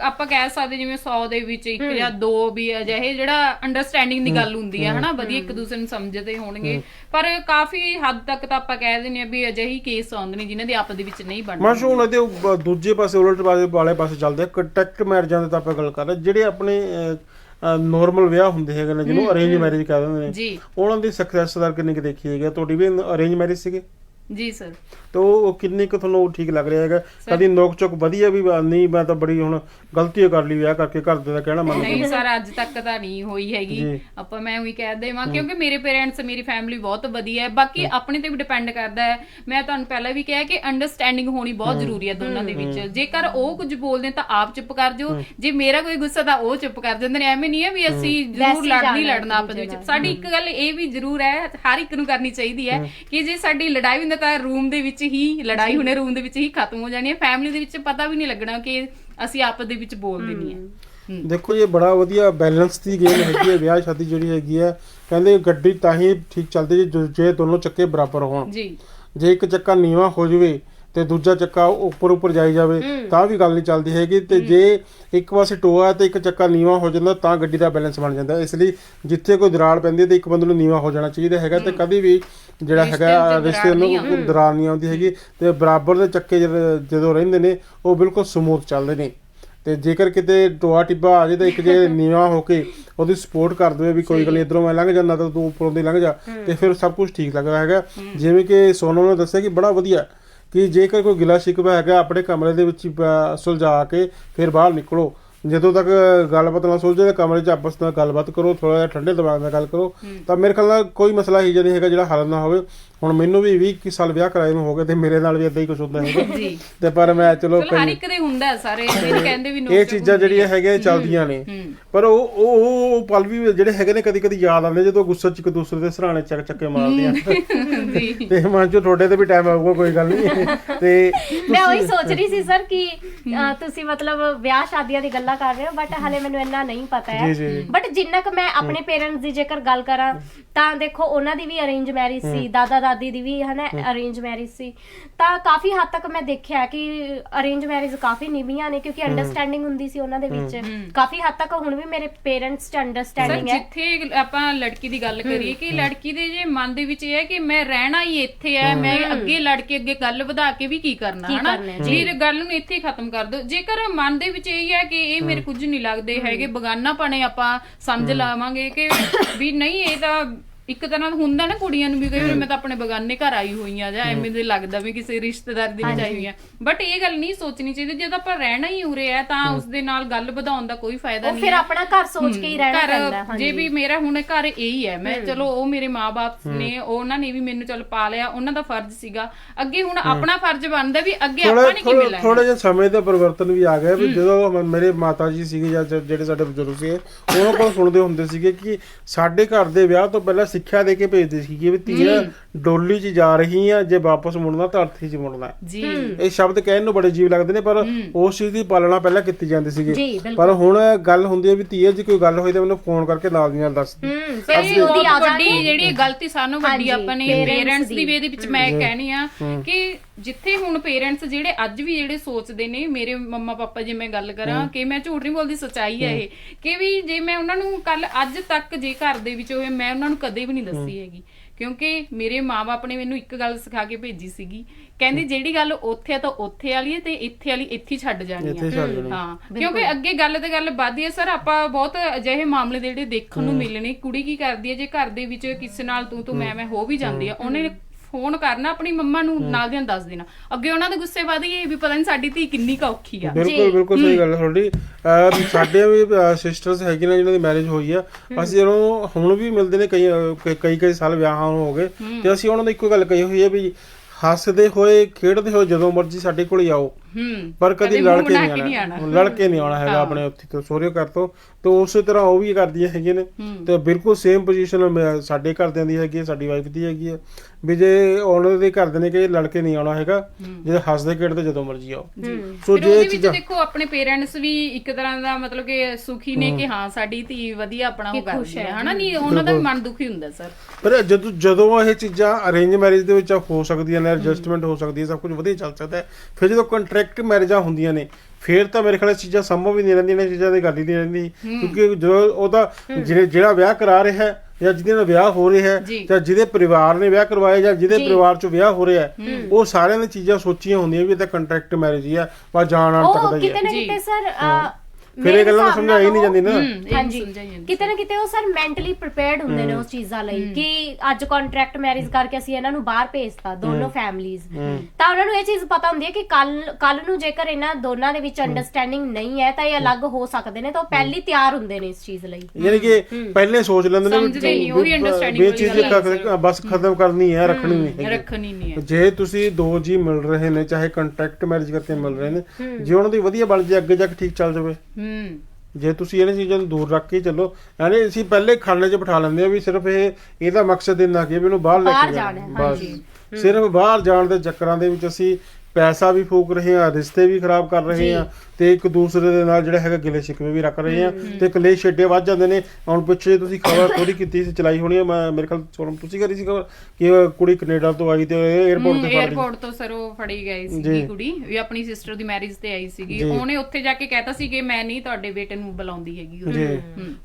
ਆਪਾਂ ਕਹਿ ਸਕਦੇ ਜਿਵੇਂ 100 ਦੇ ਵਿੱਚ ਇੱਕ ਜਾਂ ਦੋ ਵੀ ਅਜਿਹੇ ਜਿਹੜਾ ਅੰਡਰਸਟੈਂਡਿੰਗ ਦੀ ਗੱਲ ਹੁੰਦੀ ਹੈ ਹਨਾ? ਵਧੀਆ ਇੱਕ ਦੂਸਰੇ ਨੂੰ ਸਮਝਦੇ ਹੋਣਗੇ। ਪਰ ਕਾਫੀ ਹੱਦ ਤੱਕ ਤਾਂ ਆਪਾਂ ਕਹਿ ਦਿੰਦੇ ਆ ਵੀ ਅਜਿਹੀ ਕੇਸ ਆਉਂਦੇ ਨੇ ਜਿਨ੍ਹਾਂ ਦੀ ਆਪਸ ਦੇ ਵਿੱਚ ਨਹੀਂ ਬਣਦੇ। ਮਾਸ਼ੂ ਇਹਦੇ ਉਪ- ਦੂਜੇ ਪਾਸੇ ਉਲਟ ਪਾਸੇ ਵਾਲੇ ਪਾਸੇ ਚੱਲਦੇ ਆ। ਕੰਟੈਕਟ ਮੈਰਿਜਾਂ ਦੇ ਤਾਂ ਆਪਾਂ ਗੱਲ ਕਰ ਰਹੇ ਜਿਹੜੇ ਆਪਣੇ ਨਾਰਮਲ ਵਿਆਹ ਹੁੰਦੇ ਹੈਗੇ ਨੇ ਜਿਹਨੂੰ ਅਰੇਂਜ ਮੈਰਿਜ ਕਹਿੰਦੇ ਨੇ। ਜੀ। ਉਹਨਾਂ ਦੀ ਸਕਸੈਸ ਦਰ ਕਿੰਨੀ ਕੁ ਦੇਖੀ ਹੈਗੀ? ਤੁਹਾਡੀ ਵੀ ਅਰੇਂਜ ਮੈਰਿਜ ਸੀਗੇ? ਜੀ ਸਰ ਤਾਂ ਉਹ ਕਿੰਨੀ ਕੁ ਤੁਹਾਨੂੰ ਠੀਕ ਲੱਗ ਰਿਹਾ ਹੈਗਾ? ਕਦੀ ਨੋਕ ਚੁੱਕ ਵਧੀਆ ਵੀ ਨਹੀਂ ਮੈਂ ਤਾਂ ਬੜੀ ਹੁਣ ਗਲਤੀ ਕਰ ਲਈ ਵਿਆਹ ਕਰਕੇ ਘਰ ਦੇ ਦਾ ਕਹਿਣਾ ਮੰਨ ਨਹੀਂ ਸਰ ਅੱਜ ਤੱਕ ਤਾਂ ਨਹੀਂ ਹੋਈ ਹੈਗੀ। ਆਪਾਂ ਮੈਂ ਉਹੀ ਕਹਿ ਦੇਵਾਂ ਕਿਉਂਕਿ ਮੇਰੇ ਪੇਰੈਂਟਸ ਮੇਰੀ ਫੈਮਿਲੀ ਬਹੁਤ ਵਧੀਆ ਹੈ। ਬਾਕੀ ਆਪਣੇ ਤੇ ਵੀ ਡਿਪੈਂਡ ਕਰਦਾ ਹੈ। ਮੈਂ ਤੁਹਾਨੂੰ ਪਹਿਲਾਂ ਵੀ ਕਿਹਾ ਕਿ ਅੰਡਰਸਟੈਂਡਿੰਗ ਹੋਣੀ ਬਹੁਤ ਜ਼ਰੂਰੀ ਹੈ ਦੋਨਾਂ ਦੇ ਵਿੱਚ। ਜੇਕਰ ਉਹ ਕੁਝ ਬੋਲਦੇ ਤਾਂ ਆਪ ਚੁੱਪ ਕਰ ਜਾਓ। ਜੇ ਮੇਰਾ ਕੋਈ ਗੁੱਸਾ ਤਾਂ ਉਹ ਚੁੱਪ ਕਰ ਜਾਂਦੇ ਨੇ। ਐਵੇਂ ਨਹੀਂ ਹੈ ਵੀ ਅਸੀਂ ਜ਼ਰੂਰ ਨਹੀਂ ਲੜਨਾ ਆਪਸ ਵਿੱਚ। ਸਾਡੀ ਇੱਕ ਗੱਲ ਇਹ ਵੀ ਜ਼ਰੂਰ ਹੈ ਹਰ ਇੱਕ ਨੂੰ ਕਰਨੀ ਚਾਹੀਦੀ ਹੈ ਕਿ ਜੇ ਸਾਡੀ ਲੜਾਈ ਹੁੰਦੀ ਤਾਂ ਰੂਮ ਦੇ ਵਿੱਚ ਹੀ ਲੜਾਈ ਹੁਣੇ ਰੂਮ ਦੇ ਵਿੱਚ ਹੀ ਖਤਮ ਹੋ ਜਾਣੀ ਹੈ। ਫੈਮਿਲੀ ਦੇ ਵਿੱਚ ਪਤਾ ਵੀ ਨਹੀਂ ਲੱਗਣਾ ਕਿ ਅਸੀਂ ਆਪਸ ਦੇ ਵਿੱਚ ਬੋਲਦੇ ਨਹੀਂ ਹੈ। ਦੇਖੋ ਇਹ ਬੜਾ ਵਧੀਆ ਬੈਲੈਂਸ ਦੀ ਗੇਮ ਹੈਗੀ ਹੈ ਵਿਆਹ ਸ਼ਾਦੀ ਜਿਹੜੀ ਹੈਗੀ ਹੈ। ਕਹਿੰਦੇ ਗੱਡੀ ਤਾਂ ਹੀ ਠੀਕ ਚੱਲਦੀ ਜੇ- ਜੇ ਦੋਨੋਂ ਚੱਕੇ ਬਰਾਬਰ ਹੋਣ। ਜੀ। ਜੇ ਇੱਕ ਚੱਕਾ ਨੀਵਾ ਹੋ ਜਵੇ ਤੇ ਦੂਜਾ ਚੱਕਾ ਉੱਪਰ ਉੱਪਰ ਜਾਈ ਜਾਵੇ ਤਾਂ ਵੀ ਗੱਲ ਨਹੀਂ ਚੱਲਦੀ ਹੈਗੀ ਤੇ ਜੇ ਇੱਕ ਪਾਸੇ ਟੋਆ ਹੈ ਤੇ ਇੱਕ ਚੱਕਾ ਨੀਵਾ ਹੋ ਜਾਂਦਾ ਤਾਂ ਗੱਡੀ ਦਾ ਬੈਲੈਂਸ ਬਣ ਜਾਂਦਾ। ਇਸ ਲਈ ਜਿੱਥੇ ਕੋਈ ਦਰਾੜ ਪੈਂਦੀ ਹੈ ਤੇ ਇੱਕ ਬੰਦੇ ਨੂੰ ਨੀਵਾ ਹੋ ਜਾਣਾ ਚਾਹੀਦਾ ਹੈਗਾ ਤੇ ਕਦੀ ਵੀ ਜਿਹੜਾ ਹੈਗਾ ਰਿਸ਼ਤੇ ਨੂੰ ਦਰਾਰ ਨਹੀਂ ਆਉਂਦੀ ਹੈਗੀ। ਤੇ ਬਰਾਬਰ ਦੇ ਚੱਕੇ ਜਦ- ਜਦੋਂ ਰਹਿੰਦੇ ਨੇ ਉਹ ਬਿਲਕੁਲ ਸਮੂਥ ਚੱਲਦੇ ਨੇ। ਤੇ ਜੇਕਰ ਕਿਤੇ ਟੋਆ ਟਿੱਬਾ ਆ ਜਾਏ ਤਾਂ ਇੱਕ ਜੇ [laughs] ਨੀਵਾ ਹੋ ਕੇ ਉਹਦੀ ਸਪੋਰਟ ਕਰ ਦੇਵੇ ਵੀ ਕੋਈ ਗੱਲ ਨਹੀਂ ਇਧਰੋਂ ਮੈਂ ਲੰਘ ਜਾਂਦਾ ਤਾਂ ਤੂੰ ਉੱਪਰੋਂ ਦੀ ਲੰਘ ਜਾ। ਤੇ ਫਿਰ ਸਭ ਕੁਝ ਠੀਕ ਲੱਗਦਾ ਹੈਗਾ। ਜਿਵੇਂ ਕਿ ਸੋਨਮ ਨੇ ਦੱਸਿਆ ਕਿ ਬੜਾ ਵਧੀਆ ਕਿ ਜੇਕਰ ਕੋਈ ਗਿਲਾ ਸ਼ਿਕਵਾ ਹੈਗਾ ਆਪਣੇ ਕਮਰੇ ਦੇ ਵਿੱਚ ਸੁਲਝਾ ਕੇ ਫਿਰ ਬਾਹਰ ਨਿਕਲੋ। ਜਦੋਂ ਤੱਕ ਗੱਲਬਾਤ ਨਾ ਸੁਲਝੇ ਤਾਂ ਕਮਰੇ 'ਚ ਆਪਸ ਨਾਲ ਗੱਲਬਾਤ ਕਰੋ ਥੋੜਾ ਜਿਹਾ ਠੰਡੇ ਦਿਮਾਗ ਨਾਲ ਗੱਲ ਕਰੋ ਤਾਂ ਮੇਰੇ ਖਿਆਲ ਨਾਲ ਕੋਈ ਮਸਲਾ ਹੀ ਨਹੀਂ ਹੈਗਾ ਜਿਹੜਾ ਹੱਲ ਨਾ ਹੋਵੇ। ਹੁਣ ਮੈਨੂੰ ਵੀ 20 ਕੁ ਸਾਲ ਵਿਆਹ ਕਰਾਏ ਨੂੰ ਹੋ ਗਏ ਤੇ ਮੇਰੇ ਨਾਲ ਵੀ ਇਦਾਂ ਹੀ ਕੁਝ ਹੁੰਦਾ ਹੈਗਾ। ਜੀ। ਤੇ ਪਰ ਮੈਂ ਚਲੋ ਹਰ ਕਈ ਇੱਕ ਦੇ ਹੁੰਦਾ ਹੈ ਸਾਰੇ ਇਹ ਕਹਿੰਦੇ ਵੀ ਨੋਕ ਇਹ ਚੀਜ਼ਾਂ ਜਿਹੜੀਆਂ ਹੈ। ਇਹ ਚੱਲਦੀਆਂ ਨੇ। ਹੂੰ। ਪਰ ਉਹ ਉਹ ਪਲ ਵੀ ਜਿਹੜੇ ਹੈਗੇ ਨੇ ਕਦੀ ਕਦੀ ਯਾਦ ਆਉਂਦੇ ਜਦੋਂ ਗੁੱਸੇ 'ਚ ਇੱਕ ਦੂਸਰੇ ਦੇ ਸਰਾਣੇ ਚੱਕ ਚੱਕੇ ਮਾਰਦੇ ਆ। [laughs] ਜੀ। ਤੇ ਮਨ 'ਚ ਤੁਹਾਡੇ ਤੇ ਵੀ ਟਾਈਮ ਆਊਗਾ ਕੋਈ ਗੱਲ ਨਹੀਂ। ਤੇ ਮੈਂ ਉਹੀ ਸੋਚ ਰਹੀ ਸੀ ਸਰ ਕਿ ਤੁਸੀਂ ਮਤਲਬ ਵਿਆਹ ਸ਼ਾਦੀਆਂ ਦੀ ਗੱਲਾਂ ਕਰ ਰਹੇ ਹੋ ਬਟ ਹਲੇ ਮੈਨੂੰ ਇੰਨਾ ਨਹੀਂ ਪਤਾ ਹੈ। ਬਟ ਜਿੰਨਾ ਕੁ ਮੈਂ ਆਪਣੇ ਪੇਰੈਂਟਸ ਦੀ ਜੇਕਰ ਗੱਲ ਕਰਾਂ ਤਾਂ ਦੇਖੋ ਉਹਨਾਂ ਦੀ ਵੀ ਅਰੇਂਜ ਮੈਰਿਜ ਸੀ ਦਾਦਾ ਦਾਦੀ ਦੀ ਵੀ ਹਨਾ ਅਰੇਂਜ ਮੈਰਿਜ ਸੀ। ਤਾਂ ਕਾਫੀ ਹੱਦ ਤੱਕ ਮੈਂ ਦੇਖਿਆ ਕਿ ਅਰੇਂਜ ਮੈਰਿਜ ਕਾਫੀ ਨਿਭੀਆਂ ਨੇ ਕਿਉਂਕਿ ਅੰਡਰਸਟੈਂਡਿੰਗ ਹੁੰਦੀ ਸੀ ਉਹਨਾਂ ਦੇ ਵਿੱਚ। ਕਾਫੀ ਹੱਦ ਤੱਕ ਹੁਣ ਵੀ ਮੇਰੇ ਪੇਰੈਂਟਸ 'ਚ ਅੰਡਰਸਟੈਂਡਿੰਗ ਹੈ। ਜਿੱਥੇ ਆਪਾਂ ਲੜਕੀ ਦੀ ਗੱਲ ਕਰੀਏ ਕਿ ਲੜਕੀ ਦੇ ਜੇ ਮਨ ਦੇ ਵਿੱਚ ਇਹ ਹੈ ਕਿ ਮੈਂ ਰਹਿਣਾ ਹੀ ਇੱਥੇ ਹੈ ਮੈਂ ਅੱਗੇ ਲੜ ਕੇ ਅੱਗੇ ਗੱਲ ਵਧਾ ਕੇ ਵੀ ਕੀ ਕਰਨਾ ਹਨਾ? ਜੀ। ਗੱਲ ਨੂੰ ਇੱਥੇ ਹੀ ਖਤਮ ਕਰ ਦਿਓ। ਜੇਕਰ ਮਨ ਦੇ ਵਿੱਚ ਇਹ ਹੈ ਕਿ ਇਹ ਮੇਰੇ ਕੁਝ ਨਹੀਂ ਲੱਗਦੇ ਹੈਗੇ ਬਗਾਨਾ ਪਣੇ ਆਪਾਂ ਸਮਝ ਲਾਵਾਂਗੇ ਕਿ ਵੀ ਨਹੀਂ ਇਹ ਤਾਂ ਇੱਕ ਤਰ੍ਹਾਂ ਦਾ ਹੁੰਦਾ ਨਾ ਕੁੜੀਆਂ ਨੂੰ ਵੀ ਕਈ ਵਾਰ ਮੈਂ ਤਾਂ ਆਪਣੇ ਬਗਾਨੇ ਘਰ ਆਈ ਹੋਈ ਆ ਜਾਂ ਐਵੇਂ ਦੇ ਲੱਗਦਾ ਵੀ ਕਿਸੇ ਰਿਸ਼ਤੇਦਾਰ ਦੇ ਵਿੱਚ ਆਈ ਹੋਈ ਆ। ਬਟ ਇਹ ਗੱਲ ਨਹੀਂ ਸੋਚਣੀ ਚਾਹੀਦੀ ਜਦੋਂ ਆਪਾਂ ਰਹਿਣਾ ਹੀ ਉਰੇ ਹੈ ਤਾਂ ਉਸ ਦੇ ਨਾਲ ਗੱਲ ਵਧਾਉਣ ਦਾ ਕੋਈ ਫਾਇਦਾ ਉਹ ਨਹੀਂ ਫਿਰ ਹੈ ਆਪਣਾ ਘਰ ਸੋਚ ਕੇ ਹੀ ਰਹਿਣਾ ਪੈਂਦਾ ਘਰ ਜੇ ਵੀ ਮੇਰਾ ਹੁਣ ਘਰ ਇਹੀ ਹੈ ਮੈਂ ਚਲੋ ਉਹ ਮੇਰੇ ਮਾਪੇ ਨੇ ਉਹਨਾਂ ਨੇ ਵੀ ਮੈਨੂੰ ਚਲ ਪਾ ਲਿਆ ਉਹਨਾਂ ਦਾ ਫਰਜ਼ ਸੀਗਾ। ਅੱਗੇ ਹੁਣ ਆਪਣਾ ਫਰਜ਼ ਬਣਦਾ ਵੀ ਅੱਗੇ ਥੋੜਾ ਆਪਾਂ ਨੇ ਕਿਵੇਂ ਲੈਣਾ। ਥੋੜਾ ਜਿਹਾ ਸਮੇਂ ਦਾ ਪਰਿਵਰਤਨ ਵੀ ਆ ਗਿਆ ਵੀ ਜਦੋਂ ਮੇਰੇ ਮਾਤਾ ਜੀ ਸੀਗੇ ਜਾਂ ਜ- ਜਿਹੜੇ ਸਾਡੇ ਬਜ਼ੁਰਗ ਸੀਗੇ ਉਹਨਾਂ ਕੋਲ ਸੁਣਦੇ ਹੁੰਦੇ ਸੀਗੇ ਕਿ ਸਾਡੇ ਘਰ ਦੇ ਵਿਆਹ ਤੋਂ ਪਹਿਲਾਂ ਸਿੱਖਿਆ ਦੇ ਕੇ ਭੇਜਦੇ ਸੀਗੇ ਵੀ ਧੀਆ ਡੋਲੀ 'ਚ ਜਾ ਰਹੀ ਆ ਜੇ ਵਾਪਸ ਮੁੜਨਾ ਤਾਂ ਅਰਥੀ 'ਚ ਮੁੜਨਾ ਹੈ। ਜੀ। ਇਹ ਸ਼ਬਦ ਕਹਿਣ ਨੂੰ ਬੜੇ ਜੀਵ ਲੱਗਦੇ ਨੇ ਪਰ ਉਸ ਚੀਜ਼ ਦੀ ਪਾਲਣਾ ਪਹਿਲਾਂ ਕੀਤੀ ਜਾਂਦੀ ਸੀਗੀ। ਪਰ ਹੁਣ ਗੱਲ ਹੁੰਦੀ ਹੈ ਵੀ ਧੀਏ ਜੀ ਕੋਈ ਗੱਲ ਹੋਈ ਤਾਂ ਮੈਨੂੰ ਫੋਨ ਕਰਕੇ ਨਾਲ ਦੀ ਨਾਲ ਦੱਸ ਦੀ। ਹੂੰ ਫਿਰ ਫਿਰ ਉਹਦੀ ਆ ਜਾਣੀ ਜਿਹੜੀ ਗਲਤੀ ਸਾਨੂੰ ਵੱਡੀ ਆਪਾਂ ਨੇ ਪੇਰੈਂਟਸ ਦੀ ਦੀ। ਵੀ ਇਹਦੇ ਵਿੱਚ ਮੈਂ ਕਹਿਣੀ ਆ ਕਿ ਜਿੱਥੇ ਹੁਣ ਪੇਰੈਂਟਸ ਜਿਹੜੇ ਅੱਜ ਵੀ ਜਿਹੜੇ ਸੋਚਦੇ ਨੇ ਮੇਰੇ ਮੰਮਾ ਪਾਪਾ ਜੇ ਮੈਂ ਗੱਲ ਕਰਾਂ ਕਿ ਮੈਂ ਝੂਠ ਨਹੀਂ ਬੋਲਦੀ ਸੱਚਾਈ ਹੈ ਇਹ ਕਿ ਵੀ ਜੇ ਮੈਂ ਉਹਨਾਂ ਨੂੰ ਕੱਲ ਅੱਜ ਤੱਕ ਜੇ ਘਰ ਦੇ ਵਿੱਚ ਹੋਏ ਮੈਂ ਉਹਨਾਂ ਨੂੰ ਕਦੇ ਵੀ ਨਹੀਂ ਦੱਸੀ ਹੈਗੀ। ਕਿਉਂਕਿ ਮੇਰੇ ਮਾਪੇ ਨੇ ਮੈਨੂੰ ਇੱਕ ਗੱਲ ਸਿਖਾ ਕੇ ਭੇਜੀ ਸੀਗੀ। ਕਹਿੰਦੀ ਜਿਹੜੀ ਗੱਲ ਉੱਥੇ ਆ ਤਾਂ ਉੱਥੇ ਵਾਲੀ ਹੈ ਤੇ ਇੱਥੇ ਵਾਲੀ ਇੱਥੇ ਛੱਡ ਜਾਣੀ ਆ। ਹਾਂ ਕਿਉਂਕਿ ਅੱਗੇ ਗੱਲ ਤੇ ਗੱਲ ਵੱਧਦੀ ਹੈ ਸਰ ਆਪਾਂ ਬਹੁਤ ਅਜਿਹੇ ਮਾਮਲੇ ਦੇ ਜਿਹੜੇ ਦੇਖਣ ਨੂੰ ਮਿਲਣੇ ਕੁੜੀ ਕੀ ਕਰਦੀ ਹੈ ਜੇ ਘਰ ਦੇ ਵਿੱਚ ਕਿਸੇ ਨਾਲ ਤੂੰ ਤੂੰ ਮੈਂ ਮੈਂ ਹੋ ਵੀ ਜਾਂਦੀ ਆ ਉਹਨੇ ਫੋਨ ਕਰਨਾ ਆਪਣੀ ਮੰਮਾ ਨੂੰ ਨਾਲ ਦੀਆਂ ਦੱਸ ਦੇਣਾ। ਅੱਗੇ ਉਹਨਾਂ ਦੇ ਗੁੱਸੇ ਵੱਧ ਗਏ ਵੀ ਪਤਾ ਨਹੀਂ ਸਾਡੀ ਧੀ ਕਿੰਨੀ ਕੁ ਔਖੀ ਆ। ਬਿਲਕੁਲ ਬਿਲਕੁਲ ਸਹੀ ਗੱਲ ਹੈ ਤੁਹਾਡੀ। ਅਹ ਸਾਡੇ ਵੀ ਸਿਸਟਰਸ ਹੈਗੇ ਨੇ ਜਿਹਨਾਂ ਦੀ ਮੈਰਿਜ ਹੋਈ ਆ। ਅਸੀਂ ਜਦੋਂ ਹੁਣ ਵੀ ਮਿਲਦੇ ਨੇ ਕਈ ਅਹ, ਕਈ- ਕਈ ਸਾਲ ਵਿਆਹਾਂ ਨੂੰ ਹੋ ਗਏ ਤੇ ਅਸੀਂ ਉਹਨਾਂ ਨੂੰ ਇੱਕੋ ਗੱਲ ਕਹੀ ਹੋਈ ਹੈ ਵੀ ਹੱਸਦੇ ਹੋਏ ਖੇਡਦੇ ਹੋਏ ਜਦੋਂ ਮਰਜ਼ੀ ਸਾਡੇ ਕੋਲ ਆਓ। ਹੂੰ। ਪਰ ਕਦੀ ਲੜ ਕੇ ਨਹੀਂ ਆਣਾ। ਲੜ ਕੇ ਨਹੀਂ ਆਉਣਾ ਹੈਗਾ ਆਪਣੇ ਉੱਥੇ ਤੋਂ ਸੋਹਰੇ ਘਰ ਤੋਂ। ਤੇ ਉਸੇ ਤਰ੍ਹਾਂ ਉਹ ਵੀ ਕਰਦੀਆਂ ਹੈਗੀਆਂ ਨੇ। ਤੇ ਬਿਲਕੁਲ ਸੇਮ ਪੋਜੀਸ਼ਨ ਸਾਡੇ ਘਰਦਿਆਂ ਦੀ ਹੈਗੀ ਹੈ ਸਾਡੀ ਵਾਈਫ ਦੀ ਹੈਗੀ ਹੈ। ਵੀ ਜੇ ਉਹਨਾਂ ਦੇ ਘਰਦੇ ਨੇ ਕਿ ਲੜ ਕੇ ਨਹੀਂ ਆਉਣਾ ਹੈਗਾ ਜੇ ਹੱਸਦੇ ਖੇਡਦੇ ਜਦੋਂ ਮਰਜ਼ੀ ਆਓ। ਸੋ ਜੇ ਚੀਜ਼ਾਂ ਦੇਖੋ ਆਪਣੇ ਪੇਰੈਂਟਸ ਵੀ ਇੱਕ ਤਰ੍ਹਾਂ ਦਾ ਮਤਲਬ ਕਿ ਸੁਖੀ ਨੇ ਕਿ ਹਾਂ ਸਾਡੀ ਧੀ ਵਧੀਆ ਆਪਣਾ ਉਹ ਕਰਦੀ ਹੈ। ਹਨਾ ਨਹੀਂ ਉਹਨਾਂ ਦਾ ਵੀ ਮਨ ਦੁਖੀ ਹੁੰਦਾ ਸਰ। ਪਰ ਜਦੋਂ ਜਦੋਂ ਇਹ ਚੀਜ਼ਾਂ ਅਰੇਂਜ ਮੈਰਿਜ ਦੇ ਵਿੱਚ ਹੋ ਸਕਦੀਆਂ ਨੇ ਐਡਜਸਟਮੈਂਟ ਹੋ ਸਕਦੀ ਹੈ ਸਭ ਕੁਝ ਵਧੀਆ ਚੱਲ ਸਕਦਾ ਹੈ। ਫਿਰ ਜਦੋਂ ਕੰਟਰੈਕਟ ਮੈਰਿਜਾਂ ਹੁੰਦੀਆਂ ਨੇ। ਫਿਰ ਤਾਂ ਮੇਰੇ ਖਿਆਲ ਇਹ ਚੀਜ਼ਾਂ ਸੰਭਵ ਹੀ ਨਹੀਂ ਰਹਿੰਦੀਆਂ ਨੇ ਚੀਜ਼ਾਂ ਦੀ ਗੱਲ ਹੀ ਨਹੀਂ ਰਹਿੰਦੀ। ਕਿਉਂਕਿ ਜਦੋਂ ਉਹਦਾ ਜਿਹੜੇ ਜਿਹੜਾ ਵਿਆਹ ਕਰਾ ਰਿਹਾ ਹੈ ਜਾਂ ਜਿਹਦੇ ਨਾਲ ਵਿਆਹ ਹੋ ਰਿਹਾ ਹੈ ਜੀ। ਜਿਹਦੇ ਪਰਿਵਾਰ ਨੇ ਵਿਆਹ ਕਰਵਾਇਆ ਜਾਂ ਜਿਹਦੇ ਪਰਿਵਾਰ 'ਚ ਵਿਆਹ ਹੋ ਰਿਹਾ ਹੈ ਉਹ ਸਾਰਿਆਂ ਨੇ ਚੀਜ਼ਾਂ ਸੋਚੀਆਂ ਹੁੰਦੀਆਂ ਵੀ ਇਹ ਤਾਂ ਕੰਟਰੈਕਟ ਮੈਰਿਜ ਹੀ ਆ ਬਸ ਜਾਣ ਆਣ ਤੱਕ ਦਾ ਉਹ ਹੀ। ਕਿਤੇ ਹੈ ਨਾ। ਕਿਤੇ ਸਰ ਫਿਰ ਇਹ ਗੱਲਾਂ ਨੂੰ ਸਮਝਾਈ ਨਹੀਂ ਜਾਂਦੀ ਨਾ। ਹੂੰ ਹਾਂਜੀ। ਸਮਝਾਈ ਜਾਂਦੀ ਕਿਤੇ ਨਾ ਕਿਤੇ ਉਹ ਸਰ ਮੈਂਟਲੀ ਪ੍ਰਿਪੇਅਰਡ ਹੁੰਦੇ ਨੇ ਉਸ ਚੀਜ਼ਾਂ ਲਈ ਕਿ ਅੱਜ ਕੰਟਰੈਕਟ ਮੈਰਿਜ ਕਰਕੇ ਅਸੀਂ ਇਹਨਾਂ ਨੂੰ ਬਾਹਰ ਭੇਜਤਾ ਦੋਨੋਂ ਫੈਮਲੀਜ਼ ਤਾਂ ਉਹਨਾਂ ਨੂੰ ਇਹ ਚੀਜ਼ ਪਤਾ ਹੁੰਦੀ ਹੈ ਕਿ ਕੱਲ ਕੱਲ ਨੂੰ ਜੇਕਰ ਇਹਨਾਂ ਦੋਨਾਂ ਦੇ ਵਿੱਚ ਅੰਡਰਸਟੈਂਡਿੰਗ ਨਹੀਂ ਹੈ ਤਾਂ ਇਹ ਅਲੱਗ ਹੋ ਸਕਦੇ ਨੇ ਤਾਂ ਉਹ ਪਹਿਲੀ ਹੀ। ਤਿਆਰ ਹੁੰਦੇ ਨੇ ਇਸ ਚੀਜ਼ ਲਈ। ਯਾਨੀ ਕਿ ਪਹਿਲੇ ਸੋਚ ਲੈਂਦੇ ਨੇ ਸਮਝਦੇ ਨਹੀਂ, ਉਹੀ understanding ਵੀ ਇਹ ਚੀਜ਼ ਹੈ ਬਸ ਖਤਮ ਕਰਨੀ ਹੈ ਰੱਖਣੀ ਨਹੀਂ ਹੈਗੀ। ਰੱਖਣੀ ਨਹੀਂ ਹੈ। ਜੇ ਤੁਸੀਂ ਦੋ ਜੀ ਮਿਲ ਰਹੇ ਨੇ ਚਾਹੇ ਕੰਟਰੈਕਟ ਮੈਰਿਜ ਕਰਕੇ ਮਿਲ ਰਹੇ ਨੇ ਜੇ ਉਹਨਾਂ ਦੀ ਵਧੀਆ ਬਣ ਜੇ ਅੱਗੇ ਜਾ ਕੇ ਠੀਕ ਚੱਲ ਜਾਵੇ। ਹੂੰ ਜੇ ਤੁਸੀਂ ਇਹਨਾਂ ਚੀਜ਼ਾਂ ਨੂੰ ਦੂਰ ਰੱਖ ਕੇ ਚੱਲੋ ਯਾਨੀ ਅਸੀਂ ਪਹਿਲੇ ਖਾਨੇ 'ਚ ਬਿਠਾ ਲੈਂਦੇ ਆ ਵੀ ਸਿਰਫ ਇਹ ਇਹਦਾ ਮਕਸਦ ਇੰਨਾ ਕਿ ਇਹਨੂੰ ਬਾਹਰ ਲੈ ਕੇ ਜਾਣਾ। ਬਸ। ਸਿਰਫ ਬਾਹਰ ਜਾਣ ਦੇ ਚੱਕਰਾਂ ਦੇ ਵਿੱਚ ਅਸੀਂ ਪੈਸਾ ਵੀ ਫੂਕ ਰਹੇ ਹਾਂ ਰਿਸ਼ਤੇ ਵੀ ਖਰਾਬ ਕਰ ਰਹੇ ਹਾਂ ਤੇ ਇੱਕ ਦੂਸਰੇ ਦੇ ਨਾਲ ਜਿਹੜਾ ਹੈਗਾ ਗਿਲੇ ਸ਼ਿਕਵੇ ਵੀ ਰੱਖ ਰਹੇ ਆ ਤੇ ਕਲੇਸ਼ ਏਡੇ ਵੱਧ ਜਾਂਦੇ ਨੇ। ਹੁਣ ਪਿੱਛੇ ਤੁਸੀਂ ਖਬਰ ਥੋੜੀ ਕੀਤੀ ਸੀ ਚਲਾਈ ਹੋਣੀ ਆ। ਮੈਂ ਮੇਰੇ ਖਿਆਲ ਸੋਨਮ ਤੁਸੀਂ ਕਰੀ ਸੀ ਖਬਰ ਕਿ ਕੁੜੀ ਕੈਨੇਡਾ ਤੋਂ ਆਈ ਤੇ 에어ਪੋਰਟ ਤੇ ਫੜ 에어ਪੋਰਟ ਤੋਂ ਸਰ ਉਹ ਫੜੀ ਗਈ ਸੀਗੀ ਕੁੜੀ ਵੀ ਆਪਣੀ ਸਿਸਟਰ ਦੀ ਮੈਰਿਜ ਤੇ ਆਈ ਸੀਗੀ। ਉਹਨੇ ਉੱਥੇ ਜਾ ਕੇ ਕਹਿਤਾ ਸੀ ਕਿ ਮੈਂ ਨਹੀਂ ਤੁਹਾਡੇ ਬੇਟੇ ਨੂੰ ਬੁਲਾਉਂਦੀ ਹੈਗੀ ਜੀ।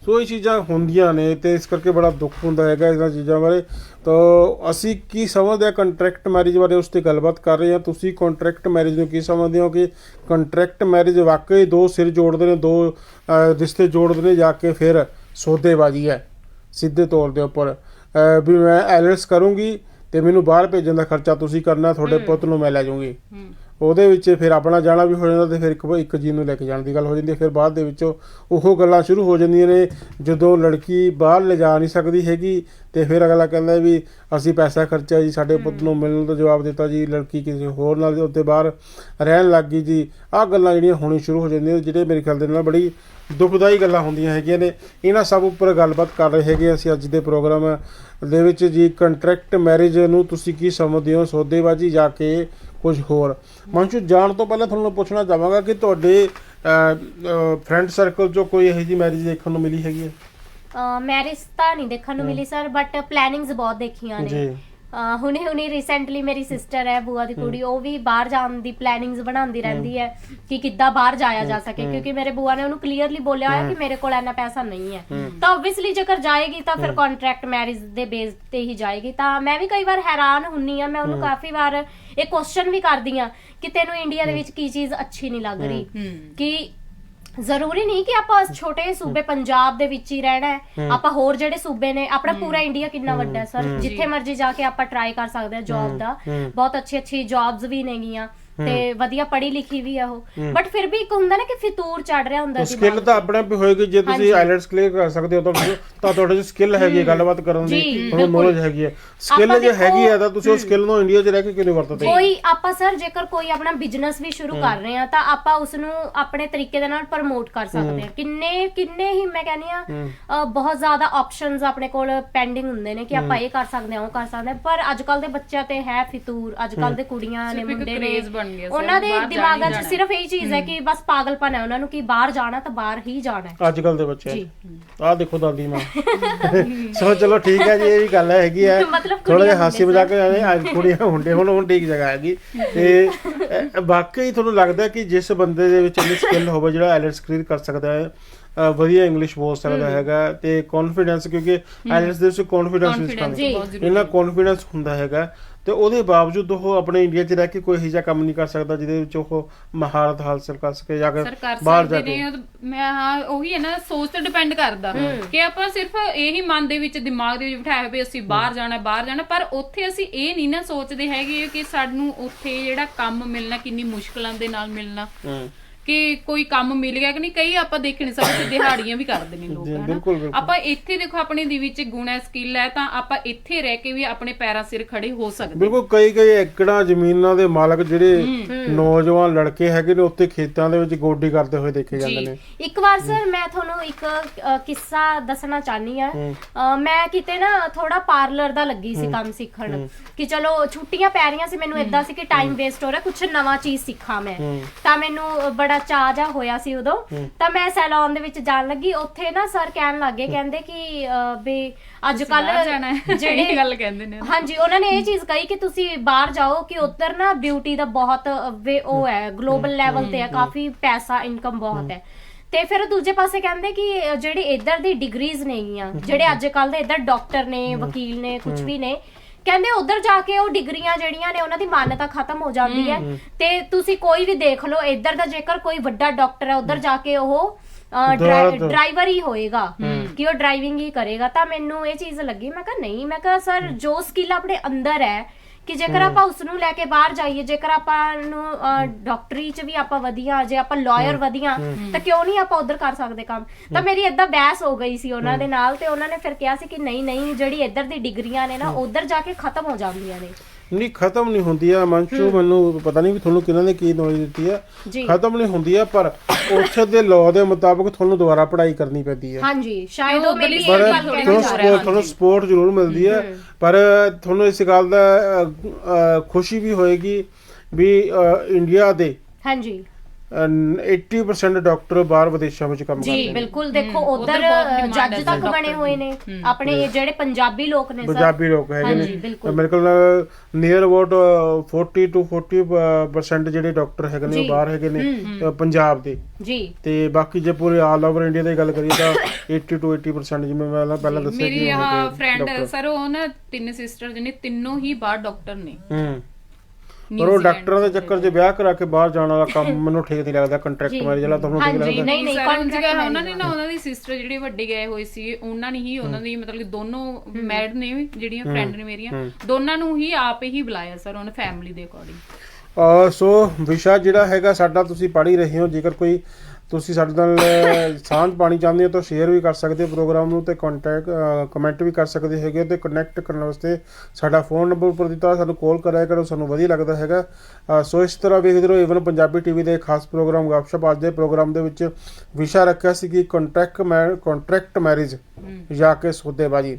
ਸੋ ਇਹ ਚੀਜ਼ਾਂ ਹੁੰਦੀਆਂ ਨੇ ਤੇ ਇਸ ਕਰਕੇ ਬੜਾ ਦੁੱਖ ਹੁੰਦਾ ਹੈਗਾ ਇਹਨਾਂ ਚੀਜ਼ਾਂ ਬਾਰੇ। ਤਾਂ ਅਸੀਂ ਕੀ ਸਮਝਦੇ ਆ ਕੰਟਰੈਕਟ ਮੈਰਿਜ ਬਾਰੇ ਉਸ ਤੇ ਗੱਲਬਾਤ ਕਰ ਰਹੇ ਆ। ਤੁਸੀਂ ਕੰਟਰੈਕਟ ਮੈਰਿਜ ਨੂੰ ਕੀ ਸਮਝਦੇ ਹੋ ਕਿ ਕੰਟਰੈਕਟ ਮੈਰਿਜ ਵਾਕਈ ਦੋ ਸਿਰ ਜੋੜਦੇ ਨੇ ਦੋ ਰਿਸ਼ਤੇ ਜੋੜਦੇ ਨੇ ਜਾ ਕੇ ਫਿਰ ਸੌਦੇਬਾਜ਼ੀ ਹੈ ਸਿੱਧੇ ਤੌਰ ਦੇ ਉੱਪਰ। ਵੀ ਮੈਂ ਐਲਐਸ ਕਰੂੰਗੀ ਤੇ ਮੈਨੂੰ ਬਾਹਰ ਭੇਜਣ ਦਾ ਖਰਚਾ ਤੁਸੀਂ ਕਰਨਾ ਤੁਹਾਡੇ ਪੁੱਤ ਨੂੰ ਮੈਂ ਲੈ ਜਾਊਂਗੀ। ਹੂੰ। ਉਹਦੇ ਵਿੱਚ ਫਿਰ ਆਪਣਾ ਜਾਣਾ ਵੀ ਹੋ ਜਾਂਦਾ ਤੇ ਫਿਰ ਇੱਕ ਇੱਕ ਜੀ ਨੂੰ ਲੈ ਕੇ ਜਾਣ ਦੀ ਗੱਲ ਹੋ ਜਾਂਦੀ ਹੈ। ਫਿਰ ਬਾਅਦ ਦੇ ਵਿੱਚ ਉਹ ਗੱਲਾਂ ਸ਼ੁਰੂ ਹੋ ਜਾਂਦੀਆਂ ਨੇ, ਜਦੋਂ ਲੜਕੀ ਬਾਹਰ ਲਿਜਾ ਨਹੀਂ ਸਕਦੀ ਹੈਗੀ ਤੇ ਫਿਰ ਅਗਲਾ ਕਹਿੰਦਾ ਵੀ ਅਸੀਂ ਪੈਸਾ ਖਰਚਿਆ ਜੀ, ਸਾਡੇ ਪੁੱਤ ਨੂੰ ਮਿਲਣ ਦਾ ਜਵਾਬ ਦਿੱਤਾ ਜੀ, ਲੜਕੀ ਕਿਸੇ ਹੋਰ ਨਾਲ ਉੱਤੇ ਬਾਹਰ ਰਹਿਣ ਲੱਗ ਗਈ ਜੀ। ਆਹ ਗੱਲਾਂ ਜਿਹੜੀਆਂ ਹੋਣੀ ਸ਼ੁਰੂ ਹੋ ਜਾਂਦੀਆਂ ਜਿਹੜੇ ਮੇਰੇ ਖਿਆਲ ਦੇ ਨਾਲ ਬੜੀ ਦੁਖਦਾਈ ਗੱਲਾਂ ਹੁੰਦੀਆਂ ਹੈਗੀਆਂ ਨੇ। ਇਹਨਾਂ ਸਭ ਉੱਪਰ ਗੱਲਬਾਤ ਕਰ ਰਹੇ ਹੈਗੇ ਅਸੀਂ ਅੱਜ ਦੇ ਪ੍ਰੋਗਰਾਮ ਦੇ ਵਿੱਚ ਜੀ ਕੰਟਰੈਕਟ ਮੈਰਿਜ ਨੂੰ ਤੁਸੀਂ ਕੀ ਸਮਝਦੇ ਹੋ? ਸੌਦੇਬਾਜ਼ੀ ਜਾ ਕੇ ਕੁਝ ਹੋਰ? ਮਨਸ਼ੂ ਜਾਣ ਤੋਂ ਪਹਿਲਾਂ ਤੁਹਾਨੂੰ ਪੁੱਛਣਾ ਚਾਹਾਂਗਾ ਕਿ ਤੁਹਾਡੇ ਫਰੈਂਡ ਸਰਕਲ 'ਚੋਂ ਕੋਈ ਇਹੋ ਜਿਹੀ ਮੈਰਿਜ ਦੇਖਣ ਨੂੰ ਮਿਲੀ ਹੈਗੀ ਹੈ? ਮੈਰਿਜ ਤਾਂ ਨਹੀਂ ਦੇਖਣ ਨੂੰ ਮਿਲੀ ਸਰ ਬਟ ਪਲੈਨਿੰਗਸ ਬਹੁਤ ਦੇਖੀਆਂ ਨੇ। ਜੀ। ਹੁਣੇ ਹੁਣੇ ਰੀਸੈਂਟਲੀ ਮੇਰੀ ਸਿਸਟਰ ਹੈ ਬੂਆ ਦੀ ਕੁੜੀ ਉਹ ਵੀ ਬਾਹਰ ਜਾਣ ਦੀ ਪਲੈਨਿੰਗਸ ਬਣਾਉਂਦੀ ਰਹਿੰਦੀ ਹੈ ਕਿ ਕਿੱਦਾਂ ਬਾਹਰ ਜਾਇਆ ਜਾ ਸਕੇ ਕਿਉਂਕਿ ਮੇਰੇ ਬੂਆ ਨੇ ਉਹਨੂੰ ਕਲੀਅਰਲੀ ਬੋਲਿਆ ਹੋਇਆ ਕਿ ਮੇਰੇ ਕੋਲ ਇੰਨਾ ਪੈਸਾ ਨਹੀਂ ਹੈ। ਤਾਂ ਆਬਵੀਅਸਲੀ ਜੇਕਰ ਜਾਏਗੀ ਤਾਂ ਫਿਰ ਕੰਟਰੈਕਟ ਮੈਰਿਜ ਦੇ ਬੇਸ ਤੇ ਹੀ ਜਾਏਗੀ। ਤਾਂ ਮੈਂ ਵੀ ਕਈ ਵਾਰ ਹੈਰਾਨ ਹੁੰਨੀ ਆ ਮੈਂ ਉਹਨੂੰ ਕਾਫੀ ਵਾਰ ਇਹ ਕੁਐਸਚਨ ਵੀ ਕਰਦੀ ਆ ਕਿ ਤੈਨੂੰ ਇੰਡੀਆ ਦੇ ਵਿੱਚ ਕੀ ਚੀਜ਼ ਅੱਛੀ ਨਹੀਂ ਲੱਗ ਰਹੀ? ਕਿ ਜ਼ਰੂਰੀ ਨਹੀਂ ਕਿ ਆਪਾਂ ਇਸ ਛੋਟੇ ਸੂਬੇ ਪੰਜਾਬ ਦੇ ਵਿੱਚ ਹੀ ਰਹਿਣਾ ਹੈ। ਆਪਾਂ ਹੋਰ ਜਿਹੜੇ ਸੂਬੇ ਨੇ ਆਪਣਾ ਪੂਰਾ ਇੰਡੀਆ ਕਿੰਨਾ ਵੱਡਾ ਹੈ ਸਰ? ਜਿੱਥੇ ਮਰਜ਼ੀ ਜਾ ਕੇ ਆਪਾਂ ਟਰਾਈ ਕਰ ਸਕਦੇ ਹਾਂ ਜੌਬ ਦਾ। ਬਹੁਤ ਅੱਛੀ ਅੱਛੀ ਜੌਬਸ ਵੀ ਨੇਗੀਆਂ। ਤੇ ਵਧੀਆ ਪੜ੍ਹੀ ਲਿਖੀ ਵੀ ਆ ਉਹ। ਬਟ ਫਿਰ ਵੀ ਇੱਕ ਹੁੰਦਾ ਨਾ ਕਿ ਫਿਤੂਰ ਚੜ ਰਿਹਾ ਹੁੰਦਾ ਸਕਿੱਲ ਤਾਂ ਆਪਣੇ ਆਪ ਹੀ ਹੋਏਗੀ ਜੇ ਤੁਸੀਂ ਆਈਲੈਟਸ ਕਲੀਅਰ ਕਰ ਸਕਦੇ ਹੋ ਤਾਂ ਤੁਹਾਡੇ 'ਚ ਸਕਿੱਲ ਹੈਗੀ ਹੈ ਗੱਲਬਾਤ ਕਰਨ ਦੀ। ਤੁਹਾਨੂੰ ਨੌਲੇਜ ਹੈਗੀ ਹੈ। ਸਕਿੱਲ ਜੇ ਹੈਗੀ ਹੈ ਤਾਂ ਤੁਸੀਂ ਉਹ ਸਕਿੱਲ ਨੂੰ ਇੰਡੀਆ 'ਚ ਰਹਿ ਕੇ ਕਿਉਂ ਨਹੀਂ ਵਰਤਦੇ? ਕੋਈ ਆਪਾਂ ਸਰ ਜੇਕਰ ਕੋਈ ਆਪਣਾ ਬਿਜ਼ਨਸ ਵੀ ਸ਼ੁਰੂ ਕਰ ਰਹੇ ਆ ਤਾਂ ਆਪਾਂ ਉਸ ਨੂੰ ਆਪਣੇ ਤਰੀਕੇ ਦੇ ਨਾਲ ਪ੍ਰਮੋਟ ਕਰ ਸਕਦੇ ਹਾਂ। ਕਿੰਨੇ ਕਿੰਨੇ ਹੀ ਮੈਂ ਕਹਿੰਦੀ ਆ ਬਹੁਤ ਜ਼ਿਆਦਾ ਆਪਸ਼ਨਸ ਆਪਣੇ ਕੋਲ ਪੈਂਡਿੰਗ ਹੁੰਦੇ ਨੇ ਕਿ ਆਪਾਂ ਇਹ ਕਰ ਸਕਦੇ ਹਾਂ ਉਹ ਕਰ ਸਕਦੇ ਹਾਂ। ਪਰ ਅੱਜ ਕੱਲ ਦੇ ਬੱਚਿਆਂ ਤੇ ਹੈ ਫਿਤੂਰ ਅੱਜ ਕੱਲ ਦੇ ਕੁੜੀਆਂ ਨੇ ਮੁੰਡੇ ਨੇ ਬਣ ਗਿਆ ਸਰ, ਉਹਨਾਂ ਦੇ ਬਾਹਰ ਦਿਮਾਗਾਂ 'ਚ ਹੀ ਸਿਰਫ ਇਹੀ ਚੀਜ਼ ਹੈ ਕਿ ਬਸ ਪਾਗਲਪਨ ਹੈ ਉਹਨਾਂ ਨੂੰ ਕਿ ਬਾਹਰ ਜਾਣਾ ਤਾਂ ਬਾਹਰ ਹੀ ਜਾਣਾ ਹੈ। ਅੱਜ ਕੱਲ ਦੇ ਬੱਚੇ। ਜੀ। ਆਹ ਦੇਖੋ ਦਾਦੀ ਮਾਂ। ਸੋ ਚਲੋ ਠੀਕ ਹੈ ਜੀ ਇਹ ਵੀ ਗੱਲ ਹੈਗੀ ਹੈ। ਮਤਲਬ ਥੋੜਾ ਜਿਹਾ ਕੁੜੀਆਂ ਹਾਸੀ ਮਜ਼ਾਕ ਆਏ ਅੱਜ ਕੁੜੀਆਂ ਹੁੰਦੇ ਹੁਣ ਹੁਣ ਠੀਕ ਜਗ੍ਹਾ ਹੈਗੀ। ਤੇ ਅ, ਵਾਕਈ ਤੁਹਾਨੂੰ ਲੱਗਦਾ ਕਿ ਜਿਸ ਬੰਦੇ ਦੇ ਵਿੱਚ ਇੰਨੀ ਸਕਿੱਲ ਹੋਵੇ ਜਿਹੜਾ ਆਈਲੈਟਸ ਕਲੀਅਰ ਕਰ ਸਕਦਾ ਹੈ ਅ, ਵਧੀਆ ਇੰਗਲਿਸ਼ ਬੋਲ ਸਕਦਾ ਹੈਗਾ ਤੇ ਕੌਨਫੀਡੈਂਸ ਕਿਉਂਕਿ ਆਈਲੈਟਸ ਦੇ ਵਿੱਚ ਕੌਨਫੀਡੈਂਸ ਵੀ Confidence ਸਿਖਾਉਂਦੇ ਬਹੁਤ ਜ਼ਰੂਰੀ ਇਹਨਾਂ ਕੌਨਫੀਡੈਂਸ ਹੁੰਦਾ ਹੈਗਾ। ਤੇ ਉਹਦੇ ਬਾਵਜੂਦ ਉਹ ਆਪਣੇ ਇੰਡੀਆ 'ਚ ਰਹਿ ਕੇ ਕੋਈ ਇਹੋ ਜਿਹਾ ਕੰਮ ਨਹੀਂ ਕਰ ਸਕਦਾ ਜਿਹਦੇ ਵਿੱਚ ਉਹ ਮਹਾਰਤ ਹਾਸਲ ਕਰ ਸਕੇ ਜਾਂ ਬਾਹਰ ਜਾ ਕੇ। ਮੈਂ ਹਾਂ ਉਹੀ ਹੈ ਨਾ ਸੋਚ ਤੇ ਡਿਪੈਂਡ ਕਰਦਾ ਕਿ ਆਪਾਂ ਸਿਰਫ ਇਹੀ ਮਨ ਦੇ ਵਿੱਚ ਦਿਮਾਗ ਦੇ ਵਿੱਚ ਬਿਠਾਇਆ ਵੀ ਅਸੀਂ ਬਾਹਰ ਜਾਣਾ ਬਾਹਰ ਜਾਣਾ ਪਰ ਉੱਥੇ ਅਸੀਂ ਇਹ ਨਹੀਂ ਨਾ ਸੋਚਦੇ ਹੈਗੇ ਕਿ ਸਾਨੂੰ ਉੱਥੇ ਜਿਹੜਾ ਕੰਮ ਮਿਲਣਾ ਕਿੰਨੀ ਮੁਸ਼ਕਲਾਂ ਦੇ ਨਾਲ ਮਿਲਣਾ। ਹੂੰ। ਕਿ ਕੋਈ ਕੰਮ ਮਿਲ ਗਿਆ ਕਿ ਨਹੀਂ ਕਈ ਆਪਾਂ ਦੇਖ ਨਹੀਂ ਸਕਦੇ ਦਿਹਾੜੀਆਂ ਵੀ ਕਰਦੇ ਨੇ ਲੋਕ ਹਨਾ। ਆਪਾਂ ਇੱਥੇ ਦੇਖੋ ਆਪਣੇ ਦੇ ਵਿੱਚ ਗੁਣ ਹੈ ਸਕਿੱਲ ਹੈ ਤਾਂ ਆਪਾਂ ਇੱਥੇ ਰਹਿ ਕੇ ਵੀ ਆਪਣੇ ਪੈਰਾਂ ਸਿਰ ਖੜੇ ਹੋ ਸਕਦੇ। ਬਿਲਕੁਲ ਕਈ ਕਈ ਏਕੜਾਂ ਜ਼ਮੀਨਾਂ ਦੇ ਮਾਲਕ ਜਿਹੜੇ ਨੌਜਵਾਨ ਲੜਕੇ ਹੈਗੇ ਨੇ ਉੱਥੇ ਖੇਤਾਂ ਦੇ ਵਿੱਚ ਗੋਡੀ ਕਰਦੇ ਹੋਏ ਦੇਖੇ ਜਾਂਦੇ। ਨੇ। ਇੱਕ ਵਾਰ ਸਰ ਮੈਂ ਤੁਹਾਨੂੰ ਇੱਕ ਕਿੱਸਾ ਦੱਸਣਾ ਚਾਹਨੀ ਆ ਮੈਂ ਕਿਤੇ ਨਾ ਥੋੜਾ ਪਾਰਲਰ ਦਾ ਲੱਗੀ ਸੀ ਕੰਮ ਸਿੱਖਣ। ਕਿ ਚਲੋ ਛੁੱਟੀਆਂ ਪੈ ਰਹੀਆਂ ਸੀ ਮੈਨੂੰ ਇਦਾਂ ਸੀ ਕਿ ਟਾਈਮ ਵੇਸਟ ਹੋ ਰਿਹਾ ਕੁਝ ਨਵਾਂ ਚੀਜ਼ ਸਿੱਖਾਂ ਮੈਂ। ਤਾਂ ਮੈਨੂੰ ਅ, ਬੜਾ ਚਾਅ ਜਾ ਹੋਇਆ ਸੀ ਉਦੋਂ। ਤਾਂ ਮੈਂ ਸੈਲੂਨ ਦੇ ਵਿੱਚ ਜਾਣ ਲੱਗੀ। ਉੱਥੇ ਨਾ ਸਰ ਕਹਿਣ ਲੱਗੇ ਕਹਿੰਦੇ ਕਿ ਵੀ ਅੱਜ ਕੱਲ ਬਾਹਰ ਜਾਣਾ ਹੈ ਇਹ ਜਿਹੜੇ ਗੱਲ ਕਹਿੰਦੇ ਨੇ। ਹਾਂਜੀ ਉਹਨਾਂ ਨੇ ਇਹ ਚੀਜ਼ ਕਹੀ ਕਿ ਤੁਸੀਂ ਬਾਹਰ ਜਾਓ ਕਿ ਉੱਧਰ ਨਾ ਬਿਊਟੀ ਦਾ ਬਹੁਤ ਵੇ ਉਹ ਹੈ। ਗਲੋਬਲ ਲੈਵਲ ਤੇ ਹੈ ਕਾਫੀ ਪੈਸਾ ਇਨਕਮ ਬਹੁਤ ਹੈ। ਤੇ ਫਿਰ ਦੂਜੇ ਪਾਸੇ ਕਹਿੰਦੇ ਕਿ ਅ, ਜਿਹੜੇ ਇੱਧਰ ਦੀ ਡਿਗਰੀਜ਼ ਨੇਗੀਆਂ ਜਿਹੜੇ ਅੱਜ ਕੱਲ ਦੇ ਇੱਧਰ ਡਾਕਟਰ ਨੇ ਵਕੀਲ ਨੇ ਕੁਝ ਵੀ ਨੇ ਕਹਿੰਦੇ ਉੱਧਰ ਜਾ ਕੇ ਉਹ ਡਿਗਰੀਆਂ ਜਿਹੜੀਆਂ ਨੇ ਉਹਨਾਂ ਦੀ ਮਾਨਤਾ ਖਤਮ ਹੋ ਜਾਂਦੀ ਹੈ। ਤੇ ਤੁਸੀਂ ਕੋਈ ਵੀ ਦੇਖ ਲਓ ਇੱਧਰ ਦਾ ਜੇਕਰ ਕੋਈ ਵੱਡਾ ਡਾਕਟਰ ਹੈ ਉੱਧਰ ਜਾ ਕੇ ਉਹ। ਡਰਾਈਵਰ ਹੀ ਹੋਏਗਾ ਕਿ ਉਹ ਡਰਾਈਵਿੰਗ ਹੀ ਕਰੇਗਾ। ਤਾਂ ਮੈਨੂੰ ਇਹ ਚੀਜ਼ ਲੱਗੀ ਮੈਂ ਕਿਹਾ ਨਹੀਂ ਮੈਂ ਕਿਹਾ ਸਰ ਜੋ ਸਕਿੱਲ ਆਪਣੇ ਅੰਦਰ ਹੈ ਕਿ ਜੇਕਰ ਆਪਾਂ ਉਸ ਨੂੰ ਲੈ ਕੇ ਬਾਹਰ ਜਾਈਏ ਜੇਕਰ ਆਪਾਂ ਨੂੰ ਅ, ਡਾਕਟਰੀ ਚ ਵੀ ਆਪਾਂ ਵਧੀਆ ਜੇ ਆਪਾਂ ਲਾਇਰ ਵਧੀਆ ਤਾਂ ਕਿਉਂ ਨਹੀਂ ਆਪਾਂ ਉਧਰ ਕਰ ਸਕਦੇ ਕੰਮ? ਤਾਂ ਮੇਰੀ ਏਦਾਂ ਬਹਿਸ ਹੋ ਗਈ ਸੀ ਉਹਨਾਂ ਦੇ ਨਾਲ ਤੇ ਉਹਨਾਂ ਨੇ ਫਿਰ ਕਿਹਾ ਸੀ ਕਿ ਨਹੀਂ ਨਹੀਂ ਜਿਹੜੀ ਇੱਧਰ ਦੀ ਡਿਗਰੀਆਂ ਨੇ ਨਾ ਉਧਰ ਜਾ ਕੇ ਖਤਮ ਹੋ ਜਾਂਦੀਆਂ ਨੇ। ਨਹੀਂ ਖਤਮ ਨਹੀਂ ਹੁੰਦੀ ਆ ਮੰਚੂ ਮੈਨੂੰ ਪਤਾ ਨਹੀਂ ਵੀ ਤੁਹਾਨੂੰ ਕਿਹਨਾਂ ਨੇ ਕੀ ਨੌਲੇਜ ਦਿੱਤੀ ਆ। ਜੀ। ਖਤਮ ਨਹੀਂ ਹੁੰਦੀ ਆ ਪਰ ਉੱਥੇ ਦੇ ਲਾਅ ਦੇ ਮੁਤਾਬਕ ਤੁਹਾਨੂੰ ਦੁਬਾਰਾ ਪੜ੍ਹਾਈ ਕਰਨੀ ਪੈਂਦੀ ਹੈ ਹਾਂਜੀ ਸ਼ਾਇਦ ਉਹ ਬਲੀ ਪਰ ਤੁਹਾਨੂੰ ਸਪੋਰਟ ਤੁਹਾਨੂੰ ਸਪੋਰਟ ਜ਼ਰੂਰ ਮਿਲਦੀ ਹੈ। ਪਰ ਤੁਹਾਨੂੰ ਇਸ ਗੱਲ ਦਾ ਅ, ਅ, ਖੁਸ਼ੀ ਵੀ ਹੋਏਗੀ ਵੀ ਅ, ਇੰਡੀਆ ਦੇ ਹਾਂਜੀ। 80% ਡਾਕਟਰ ਬਾਹਰ ਵਿਦੇਸ਼ਾਂ ਵਿੱਚ ਕੰਮ ਕਰਦੇ ਜੀ ਨੇ। ਬਿਲਕੁਲ। ਦੇਖੋ ਹਮ, ਉਧਰ ਉੱਧਰ ਬਹੁਤ demand ਜੱਜ ਹੈ ਤੱਕ ਬਣੇ ਹੋਏ ਨੇ। ਆਪਣੇ ਇਹ ਜਿਹੜੇ ਪੰਜਾਬੀ ਲੋਕ ਨੇ ਸਰ। ਪੰਜਾਬੀ ਲੋਕ ਹੈਗੇ ਹਾਂਜੀ, ਨੇ ਬਿਲਕੁਲ। ਮੇਰੇ ਕੋਲ ਨੀਅਰ ਅਬਾਊਟ 40 ਟੂ 40% ਜਿਹੜੇ ਡਾਕਟਰ ਹੈਗੇ ਨੇ ਉਹ। ਬਾਹਰ ਹੈਗੇ ਨੇ ਪੰਜਾਬ ਦੇ। ਜੀ। ਤੇ ਬਾਕੀ ਜੇ ਪੂਰੇ ਆਲ ਓਵਰ ਇੰਡੀਆ ਦੀ ਗੱਲ ਕਰੀਏ ਤਾਂ 80 ਟੂ 80% ਜਿਵੇਂ ਮੈਂ ਪਹਿਲਾਂ- ਪਹਿਲਾਂ ਦੱਸਿਆ ਮੇਰੀ ਕਿ ਫਰੈਂਡ doctor। ਸਰ ਉਹ ਨਾ ਤਿੰਨ ਸਿਸਟਰ ਜਿਹਨੇ ਤਿੰਨੋਂ ਹੀ ਬਾਹਰ ਡਾਕਟਰ ਨੇ। ਹੂੰ। ਪਰ ਉਹ ਡਾਕਟਰਾਂ ਦੇ ਚੱਕਰ 'ਚ ਵਿਆਹ ਕਰਾ ਕੇ ਬਾਹਰ ਜਾਣ ਵਾਲਾ ਕੰਮ [laughs] ਮੈਨੂੰ ਠੀਕ ਨਹੀਂ ਲੱਗਦਾ ਕੰਟਰੈਕਟ। ਮੈਰਿਜ ਵਾਲਾ ਤੁਹਾਨੂੰ ਠੀਕ ਹਾਂਜੀ, ਲੱਗਦਾ। ਨਹੀਂ, ਨਹੀਂ, ਜਿਹੜਾ ਉਹਨਾਂ ਨੇ ਨਾ ਉਹਨਾਂ ਦੀ ਸਿਸਟਰ ਜਿਹੜੇ ਵੱਡੇ ਗਏ ਹੋਏ ਸੀ ਉਹਨਾਂ ਨੇ ਹੀ ਉਹਨਾਂ ਦੀ ਮਤਲਬ ਕਿ ਦੋਨੋਂ ਮੈਰਿਡ ਨੇ ਜਿਹੜੀਆਂ ਫਰੈਂਡ ਨੇ ਮੇਰੀਆਂ ਦੋਨਾਂ ਨੂੰ ਹੀ ਆਪ ਹੀ ਬੁਲਾਇਆ ਸਰ ਉਹਨਾਂ ਫੈਮਿਲੀ ਦੇ ਅਕੋਰਡਿੰਗ ਸੋ ਵਿਸ਼ਾ ਜਿਹੜਾ ਹੈਗਾ ਸਾਡਾ ਤੁਸੀਂ ਪੜ੍ਹ ਹੀ ਰਹੇ ਹੋ ਜੇਕਰ ਕੋਈ ਤੁਸੀਂ ਸਾਡੇ ਨਾਲ ਸਾਂਝ ਪਾਣੀ ਚਾਹੁੰਦੇ ਹੋ ਤਾਂ ਸ਼ੇਅਰ ਵੀ ਕਰ ਸਕਦੇ ਹੋ ਪ੍ਰੋਗਰਾਮ ਨੂੰ ਤੇ ਕੰਟੈਕਟ ਕਮੈਂਟ ਵੀ ਕਰ ਸਕਦੇ ਹੈਗੇ ਤੇ ਕਨੈਕਟ ਕਰਨ ਵਾਸਤੇ ਸਾਡਾ ਫੋਨ ਨੰਬਰ ਉੱਪਰ ਦਿੱਤਾ ਸਾਨੂੰ ਕਾਲ ਕਰਿਆ ਕਰੋ ਸਾਨੂੰ ਵਧੀਆ ਲੱਗਦਾ ਹੈਗਾ। ਸੋ ਇਸ ਤਰ੍ਹਾਂ ਵੇਖਦੇ ਰਹੋ ਈਵਨ ਪੰਜਾਬੀ ਟੀਵੀ ਦੇ ਖਾਸ ਪ੍ਰੋਗਰਾਮ ਗੱਪਸ਼ਪ ਅੱਜ ਦੇ ਪ੍ਰੋਗਰਾਮ ਦੇ ਵਿੱਚ ਵਿਸ਼ਾ ਰੱਖਿਆ ਸੀ ਕਿ ਕੰਟਰੈਕਟ ਕੰਟਰੈਕਟ ਮੈਰਿਜ ਜਾਂ ਕਿ ਸੌਦੇਬਾਜ਼ੀ।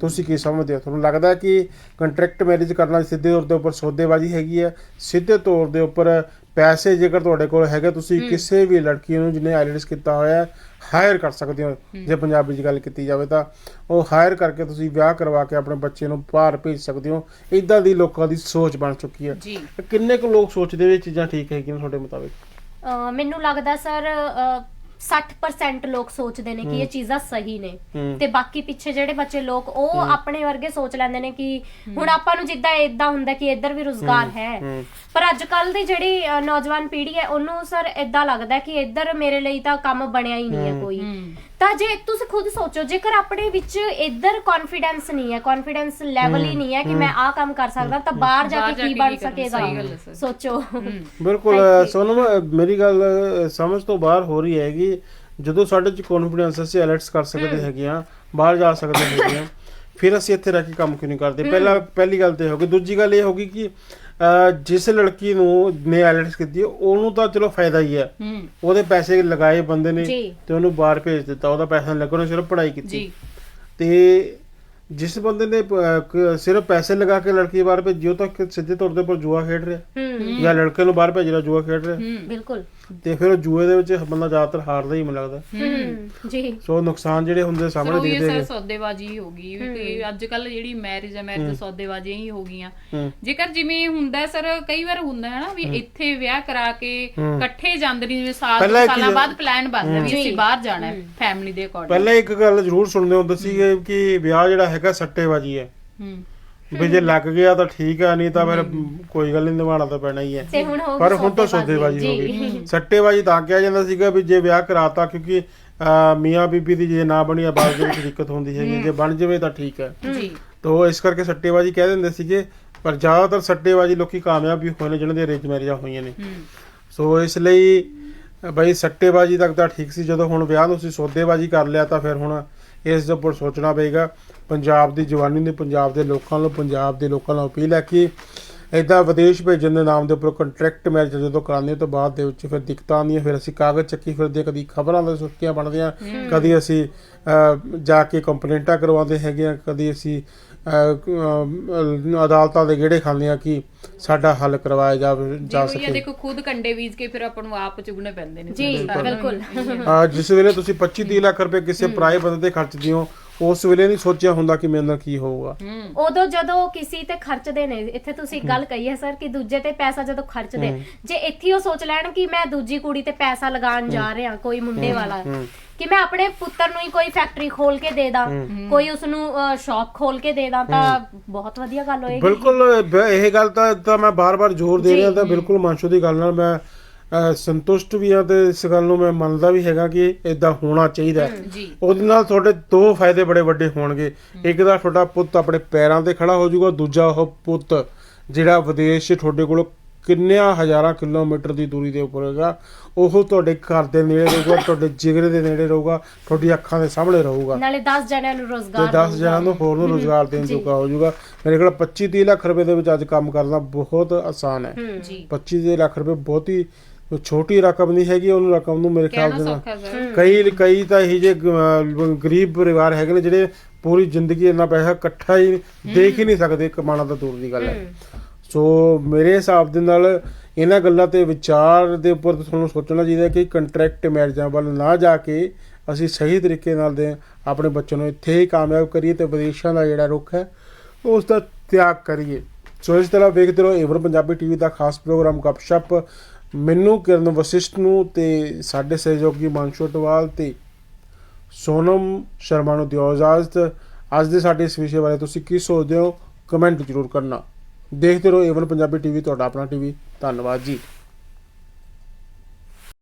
ਤੁਸੀਂ ਕੀ ਸਮਝਦੇ ਹੋ? ਤੁਹਾਨੂੰ ਲੱਗਦਾ ਹੈ ਕਿ ਕੰਟਰੈਕਟ ਮੈਰਿਜ ਕਰਨਾ ਸਿੱਧੇ ਤੌਰ ਦੇ ਉੱਪਰ ਸੌਦੇਬਾਜ਼ੀ ਹੈਗੀ ਹੈ? ਸਿੱਧੇ ਤੌਰ ਦੇ ਉੱਪਰ ਪੈਸੇ ਜੇਕਰ ਤੁਹਾਡੇ ਕੋਲ ਹੈਗੇ ਤੁਸੀਂ ਕਿਸੇ ਵੀ ਲੜਕੀ ਨੂੰ ਜਿਹਨੇ ਆਈਲੈਂਡਸ ਕੀਤਾ ਹੋਇਆ ਹਾਇਰ ਕਰ ਸਕਦੇ ਹੋ। ਜੇ ਪੰਜਾਬੀ 'ਚ ਗੱਲ ਕੀਤੀ ਜਾਵੇ ਤਾਂ ਉਹ ਹਾਇਰ ਕਰਕੇ ਤੁਸੀਂ ਵਿਆਹ ਕਰਵਾ ਕੇ ਆਪਣੇ ਬੱਚੇ ਨੂੰ ਬਾਹਰ ਭੇਜ ਸਕਦੇ ਹੋ। ਇਦਾਂ ਦੀ ਲੋਕਾਂ ਦੀ ਸੋਚ ਬਣ ਚੁੱਕੀ ਹੈ। ਕਿੰਨੇ ਕੁ ਲੋਕ ਸੋਚਦੇ ਵੀ ਇਹ ਚੀਜ਼ਾਂ ਠੀਕ ਹੈਗੀਆਂ ਤੁਹਾਡੇ ਮੁਤਾਬਿਕ? ਮੈਨੂੰ ਲੱਗਦਾ ਸਰ 60% ਲੋਕ ਸੋਚਦੇ ਨੇ ਕਿ ਇਹ ਚੀਜ਼ਾਂ ਸਹੀ ਨੇ। ਤੇ ਬਾਕੀ ਪਿੱਛੇ ਜਿਹੜੇ ਬੱਚੇ ਲੋਕ ਉਹ ਆਪਣੇ ਵਰਗੇ ਸੋਚ ਲੈਂਦੇ ਨੇ ਕਿ ਹੁਣ ਆਪਾਂ ਨੂੰ ਜਿੱਦਾਂ ਇਦਾਂ ਹੁੰਦਾ ਕਿ ਇੱਧਰ ਵੀ ਰੋਜ਼ਗਾਰ ਹੈ। ਪਰ ਅੱਜ ਕੱਲ ਦੀ ਜਿਹੜੀ ਨੌਜਵਾਨ ਪੀੜ੍ਹੀ ਹੈ ਉਹਨੂੰ ਸਰ ਇਦਾਂ ਲੱਗਦਾ ਕਿ ਇੱਧਰ ਮੇਰੇ ਲਈ ਤਾਂ ਕੰਮ ਬਣਿਆ ਹੀ ਨਹੀਂ ਹੈ ਕੋਈ। ਤਾਂ ਜੇ ਤੁਸੀਂ ਖੁਦ ਸੋਚੋ ਜੇਕਰ ਆਪਣੇ ਵਿੱਚ ਇੱਧਰ ਕੌਨਫੀਡੈਂਸ ਨਹੀਂ ਹੈ ਕੌਨਫੀਡੈਂਸ ਲੈਵਲ ਹੀ ਨਹੀਂ ਹੈ ਕਿ ਮੈਂ ਆਹ ਕੰਮ ਕਰ ਸਕਦਾ ਤਾਂ ਬਾਹਰ ਜਾ ਕੇ ਕੀ ਬਣ ਸਕੇਗਾ। ਸੋਚੋ। [laughs] ਬਿਲਕੁਲ ਸੋਨਮ ਮੇਰੀ ਗੱਲ ਸਮਝ ਤੋਂ ਬਾਹਰ ਹੋ ਰਹੀ ਹੈਗੀ। ਜਦੋਂ ਸਾਡੇ ਚ ਕੌਨਫੀਡੈਂਸ ਅਸੀਂ ਅਲਰਟਸ ਕਰ ਸਕਦੇ ਹੈਗੇ ਆ ਬਾਹਰ ਜਾ ਸਕਦੇ ਹੈਗੇ ਆ ਫਿਰ ਅਸੀਂ ਇੱਥੇ ਰਹਿ ਕੇ ਕੰਮ ਕਿਉਂ ਨਹੀਂ ਕਰਦੇ? ਪਹਿਲਾ ਪਹਿਲੀ ਗੱਲ ਤੇ ਹੋ ਗਈ। ਦੂਜੀ ਗੱਲ ਇਹ ਹੋ ਗਈ ਕਿ ਜਿਸ ਲੜਕੀ ਨੂੰ ਨੇ ਅਲਰਟਸ ਕੀਤੀ ਉਹਨੂੰ ਤਾਂ ਚਲੋ ਫਾਇਦਾ ਹੀ ਹੈ। ਉਹਦੇ ਪੈਸੇ ਲਗਾਏ ਬੰਦੇ ਨੇ। ਤੇ ਉਹਨੂੰ ਬਾਹਰ ਭੇਜ ਦਿੱਤਾ ਉਹਦਾ ਪੈਸਾ ਨਹੀਂ ਲੱਗਾ ਉਹਨੇ ਸਿਰਫ ਪੜ੍ਹਾਈ ਕੀਤੀ। ਤੇ ਜਿਸ ਬੰਦੇ ਨੇ ਸਿਰਫ ਪੈਸੇ ਲਗਾ ਕੇ ਲੜਕੀ ਬਾਹਰ ਭੇਜੀ ਉਹ ਤਾਂ ਸਿੱਧੇ ਤੌਰ ਤੇ ਪਰ ਜੂਆ ਖੇਡ ਰਿਹਾ। ਜਾਂ ਲੜਕੇ ਨੂੰ ਬਾਹਰ ਭੇਜ ਰਿਹਾ ਜੂਆ ਖੇਡ ਰਿਹਾ। ਬਿਲਕੁਲ। ਤੇ ਫਿਰ ਜੂਏ ਦੇ ਵਿੱਚ ਬੰਦਾ ਜ਼ਿਆਦਾਤਰ ਹਾਰਦਾ ਹੀ ਮੈਨੂੰ ਲੱਗਦਾ। ਹੂੰ ਜੀ। ਸੋ ਨੁਕਸਾਨ ਜਿਹੜੇ ਹੁੰਦੇ ਸਾਹਮਣੇ ਇਹ ਦਿਖਦੇ ਸਰ ਨੇ ਸੌਦੇਬਾਜ਼ੀ ਹੋ ਗਈ ਵੀ ਕਿ ਅੱਜ ਕੱਲ ਜਿਹੜੀ ਮੈਰਿਜ ਹੈ। ਮੈਰਿਜ ਸੌਦੇਬਾਜ਼ੀਆਂ ਹੀ ਹੋ ਗਈਆਂ। ਜੇਕਰ ਜਿਵੇਂ ਹੁੰਦਾ ਸਰ ਕਈ ਵਾਰ ਹੁੰਦਾ ਹੈ ਨਾ ਵੀ ਇੱਥੇ ਵਿਆਹ ਕਰਾ ਕੇ ਇਕੱਠੇ ਜਾਂਦੇ ਨੇ ਜਿਵੇਂ ਸਾਲ ਸਾਲਾਂ ਬਾਅਦ ਪਲਾਨ ਬਣਦਾ ਵੀ। ਅਸੀਂ ਬਾਹਰ ਜਾਣਾ ਹੈ ਫੈਮਿਲੀ ਦੇ ਅਕੋਰਡਿੰਗ ਪਹਿਲਾਂ ਇੱਕ ਗੱਲ ਜ਼ਰੂਰ ਸੁਣਦੇ ਹੁੰਦੇ ਸੀ ਕਿ ਵਿਆਹ ਜਿਹੜਾ ਹੈਗਾ ਸੱਟੇਬਾਜੀ ਹੈ। ਹੂੰ। ਵੀ ਜੇ ਲੱਗ ਗਿਆ ਤਾਂ ਠੀਕ ਆ ਨਹੀਂ ਤਾਂ ਫਿਰ ਕੋਈ ਗੱਲ ਨਹੀਂ ਨਿਭਾਉਣਾ ਤਾਂ ਪੈਣਾ ਹੀ ਹੈ। ਤੇ ਹੁਣ ਹੋ ਗਈ ਪਰ ਹੁਣ ਤਾਂ ਸੌਦੇਬਾਜ਼ੀ, ਹੋ। ਗਈ। ਸੱਟੇਬਾਜੀ ਤਾਂ ਕਿਹਾ ਜਾਂਦਾ ਸੀਗਾ ਵੀ ਜੇ ਵਿਆਹ ਕਰਾਤਾ ਕਿਉਂਕਿ ਅਹ, ਮੀਆਂ ਬੀਬੀ ਦੀ ਜੇ ਨਾ ਬਣੀ ਆਬਾਦ ਦੇ ਵਿੱਚ ਦਿੱਕਤ ਹੁੰਦੀ ਹੈਗੀ ਜੇ ਬਣ ਜਾਵੇ ਤਾਂ ਠੀਕ ਹੈ। ਜੀ। ਤੋ ਇਸ ਕਰਕੇ ਸੱਟੇਬਾਜੀ ਕਹਿ ਦਿੰਦੇ ਸੀਗੇ ਪਰ ਜ਼ਿਆਦਾਤਰ ਸੱਟੇਬਾਜੀ ਲੋਕੀ ਕਾਮਯਾਬ ਵੀ ਹੋਏ ਨੇ ਜਿਹਨਾਂ ਦੇ ਅਰੇਂਜ ਮੈਰਿਜਾਂ ਹੋਈਆਂ ਨੇ। ਹੂੰ। ਸੋ ਇਸ ਲਈ ਅ, ਬਈ ਸੱਟੇਬਾਜੀ ਤੱਕ ਤਾਂ ਠੀਕ ਸੀ। ਜਦੋਂ ਹੁਣ ਵਿਆਹ ਨੂੰ ਅਸੀਂ ਸੌਦੇਬਾਜੀ ਕਰ ਲਿਆ ਤਾਂ ਫਿਰ ਹੁਣ ਇਸ ਦੇ ਉੱਪਰ ਸੋਚਣਾ ਪਏਗਾ। ਪੰਜਾਬ ਦੀ ਜਵਾਨੀ ਨੇ ਪੰਜਾਬ ਦੇ ਲੋਕਾਂ ਨੂੰ ਪੰਜਾਬ ਦੇ ਲੋਕਾਂ ਨੂੰ ਅਪੀਲ ਹੈ ਕਿ ਇਦਾਂ ਵਿਦੇਸ਼ ਭੇਜਣ ਦੇ ਨਾਮ ਦੇ ਉੱਪਰ ਕੰਟਰੈਕਟ ਮੈਰਿਜ ਜਦੋਂ ਕਰਾਉਂਦੇ ਤਾਂ ਬਾਅਦ ਦੇ ਵਿੱਚ ਫਿਰ ਦਿੱਕਤਾਂ ਆਉਂਦੀਆਂ ਫਿਰ ਅਸੀਂ ਕਾਗਜ਼ ਚੱਕੀ ਫਿਰਦੇ ਕਦੀ ਖਬਰਾਂ ਦੇ ਸੁਰਖੀਆਂ ਬਣਦੀਆਂ ਕਦੀ ਅਸੀਂ ਜਾ ਕੇ ਕੰਪਲੇਂਟਾਂ ਕਰਵਾਉਂਦੇ ਹੈਗੇ ਆ ਕਦੀ ਅਸੀਂ ਅਦਾਲਤਾਂ ਦੇ ਗੇੜੇ ਖਾਂਦੇ ਆ ਕਿ ਸਾਡਾ ਹੱਲ ਕਰਵਾਇਆ ਜੀ ਜਾ ਸਕੇ। ਦੇਖੋ ਖੁਦ ਕੰਡੇ ਬੀਜ ਕੇ ਫਿਰ ਆਪਾਂ ਨੂੰ ਆਪ ਚੁਗਣੇ ਪੈਂਦੇ ਨੇ। ਜੀ। ਬਿਲਕੁਲ। ਜਿਸ ਵੇਲੇ ਤੁਸੀਂ 25 30 ਲੱਖ ਰੁਪਏ ਕਿਸੇ ਪਰਾਏ ਬੰਦੇ ਤੇ ਖਰਚਦੇ ਹੋ ਉਸ ਵੇਲੇ ਨਹੀਂ ਸੋਚਿਆ ਹੁੰਦਾ ਕਿ ਮੇਰੇ ਨਾਲ ਕੀ ਹੋਊਗਾ। ਹੂੰ। ਉਦੋਂ ਜਦੋਂ ਕਿਸੇ ਤੇ ਖਰਚਦੇ ਨੇ ਇੱਥੇ ਤੁਸੀਂ ਗੱਲ ਕਹੀ ਹੈ ਸਰ ਕਿ ਦੂਜੇ ਤੇ ਪੈਸਾ ਜਦੋਂ ਖਰਚਦੇ ਜੇ ਇੱਥੇ ਉਹ ਸੋਚ ਲੈਣ ਕਿ ਮੈਂ ਦੂਜੀ ਕੁੜੀ ਤੇ ਪੈਸਾ ਲਗਾਉਣ ਜਾ ਰਿਹਾ ਕੋਈ ਮੁੰਡੇ ਵਾਲਾ ਕਿ ਮੈਂ ਆਪਣੇ ਪੁੱਤਰ ਨੂੰ ਹੀ ਕੋਈ ਫੈਕਟਰੀ ਖੋਲ ਕੇ ਦੇ ਦਾਂ ਕੋਈ ਉਸ ਨੂੰ ਸ਼ਾਪ ਖੋਲ ਕੇ ਦੇ ਦਾਂ ਤਾਂ ਬਹੁਤ ਵਧੀਆ ਗੱਲ ਹੋਏਗੀ। ਬਿਲਕੁਲ ਬ- ਇਹ ਗੱਲ ਤਾਂ ਤਾਂ ਮੈਂ ਬਾਰ-ਬਾਰ ਜ਼ੋਰ ਦੇ ਰਿਹਾ ਤਾਂ ਬਿਲਕੁਲ ਮਾਨਸ਼ੂ ਦੀ ਗੱਲ ਨਾਲ ਮੈਂ ਸੰਤੁਸ਼ਟ ਵੀ ਹਾਂ ਤੇ ਇਸ ਗੱਲ ਨੂੰ ਮੈਂ ਮੰਨਦਾ ਵੀ ਹੈਗਾ ਕਿ ਇਦਾਂ ਹੋਣਾ ਚਾਹੀਦਾ ਹੈ। ਉਹਦੇ ਨਾਲ ਤੁਹਾਡੇ ਦੋ ਫਾਇਦੇ ਬੜੇ ਵੱਡੇ ਹੋਣਗੇ। ਇੱਕ ਤਾਂ ਤੁਹਾਡਾ ਪੁੱਤ ਆਪਣੇ ਪੈਰਾਂ ਤੇ ਖੜਾ ਹੋ ਜਾਊਗਾ ਦੂਜਾ ਉਹ ਪੁੱਤ ਜਿਹੜਾ ਵਿਦੇਸ਼ 'ਚ ਤੁਹਾਡੇ ਕੋਲ ਕਿੰਨਿਆਂ ਹਜ਼ਾਰਾਂ ਕਿਲੋਮੀਟਰ ਦੀ ਦੂਰੀ ਦੇ ਉੱਪਰ ਹੈਗਾ ਉਹ ਤੁਹਾਡੇ ਘਰ ਦੇ ਨੇੜੇ ਰਹੂਗਾ ਤੁਹਾਡੇ ਜਿਗਰੇ ਦੇ ਨੇੜੇ ਰਹੂਗਾ ਤੁਹਾਡੀ ਅੱਖਾਂ ਦੇ ਸਾਹਮਣੇ ਰਹੂਗਾ। ਨਾਲੇ 10 ਜਣਿਆਂ ਨੂੰ ਤੇ ਰੋਜ਼ਗਾਰ 10 ਜਣਾਂ ਨੂੰ ਹੋਰ ਨੂੰ ਰੋਜ਼ਗਾਰ ਦੇਣ ਜੋਗਾ ਹੋ ਜਾਊਗਾ। ਮੇਰੇ ਕੋਲ 25 30 ਲੱਖ ਰੁਪਏ ਦੇ ਵਿੱਚ ਅੱਜ ਕੰਮ ਕਰਨਾ ਬਹੁਤ ਆਸਾਨ ਹੈ। ਜੀ। 25 30 ਲੱਖ ਰੁਪਏ ਬਹੁਤ ਹੀ ਛੋਟੀ ਰਕਮ ਨਹੀਂ ਹੈਗੀ ਉਹਨੂੰ ਰਕਮ ਨੂੰ ਮੇਰੇ ਖਿਆਲ ਦੇ ਨਾਲ ਕਈ ਕਈ ਤਾਂ ਇਹ ਜੇ ਗਰੀਬ ਪਰਿਵਾਰ ਹੈਗੇ ਨੇ ਜਿਹੜੇ ਪੂਰੀ ਜ਼ਿੰਦਗੀ ਇੰਨਾ ਪੈਸਾ ਇਕੱਠਾ ਹੀ ਦੇਖ ਹੀ ਨਹੀਂ ਸਕਦੇ ਕਮਾਣਾ ਤਾਂ ਦੂਰ ਦੀ ਗੱਲ ਹੈ। ਸੋ ਮੇਰੇ ਹਿਸਾਬ ਦੇ ਨਾਲ ਇਹਨਾਂ ਗੱਲਾਂ ਤੇ ਵਿਚਾਰ ਦੇ ਉੱਪਰ ਤੁਹਾਨੂੰ ਸੋਚਣਾ ਚਾਹੀਦਾ ਕਿ ਕੰਟਰੈਕਟ ਮੈਰਿਜਾਂ ਵੱਲ ਨਾ ਜਾ ਕੇ ਅਸੀਂ ਸਹੀ ਤਰੀਕੇ ਨਾਲ ਦੇ ਆਪਣੇ ਬੱਚਿਆਂ ਨੂੰ ਇੱਥੇ ਹੀ ਕਾਮਯਾਬ ਕਰੀਏ ਤੇ ਵਿਦੇਸ਼ਾਂ ਦਾ ਜਿਹੜਾ ਰੁਖ ਹੈ ਉਸ ਦਾ ਤਿਆਗ ਕਰੀਏ। ਸੋ ਇਸ ਤਰ੍ਹਾਂ ਵੇਖਦੇ ਰਹੋ ਏਵਨ ਪੰਜਾਬੀ ਟੀਵੀ ਦਾ ਖਾਸ ਪ੍ਰੋਗਰਾਮ ਗੱਪਸ਼ਪ ਮੈਨੂੰ ਕਿਰਨ ਵਸਿਸ਼ਟ ਨੂੰ ਤੇ ਸਾਡੇ ਸਹਿਯੋਗੀ ਮਾਨਸ਼ੋ ਟਵਾਲ ਤੇ ਸੋਨਮ ਸ਼ਰਮਾ ਨੂੰ ਦਿਓ ਇਜਾਜ਼ਤ। ਅੱਜ ਦੇ ਸਾਡੇ ਇਸ ਵਿਸ਼ੇ ਬਾਰੇ ਤੁਸੀਂ ਕੀ ਸੋਚਦੇ ਹੋ? ਕਮੈਂਟ ਜ਼ਰੂਰ ਕਰਨਾ। ਦੇਖਦੇ ਰਹੋ ਏਵਨ ਪੰਜਾਬੀ ਟੀਵੀ ਤੁਹਾਡਾ ਆਪਣਾ ਟੀਵੀ ਧੰਨਵਾਦ ਜੀ।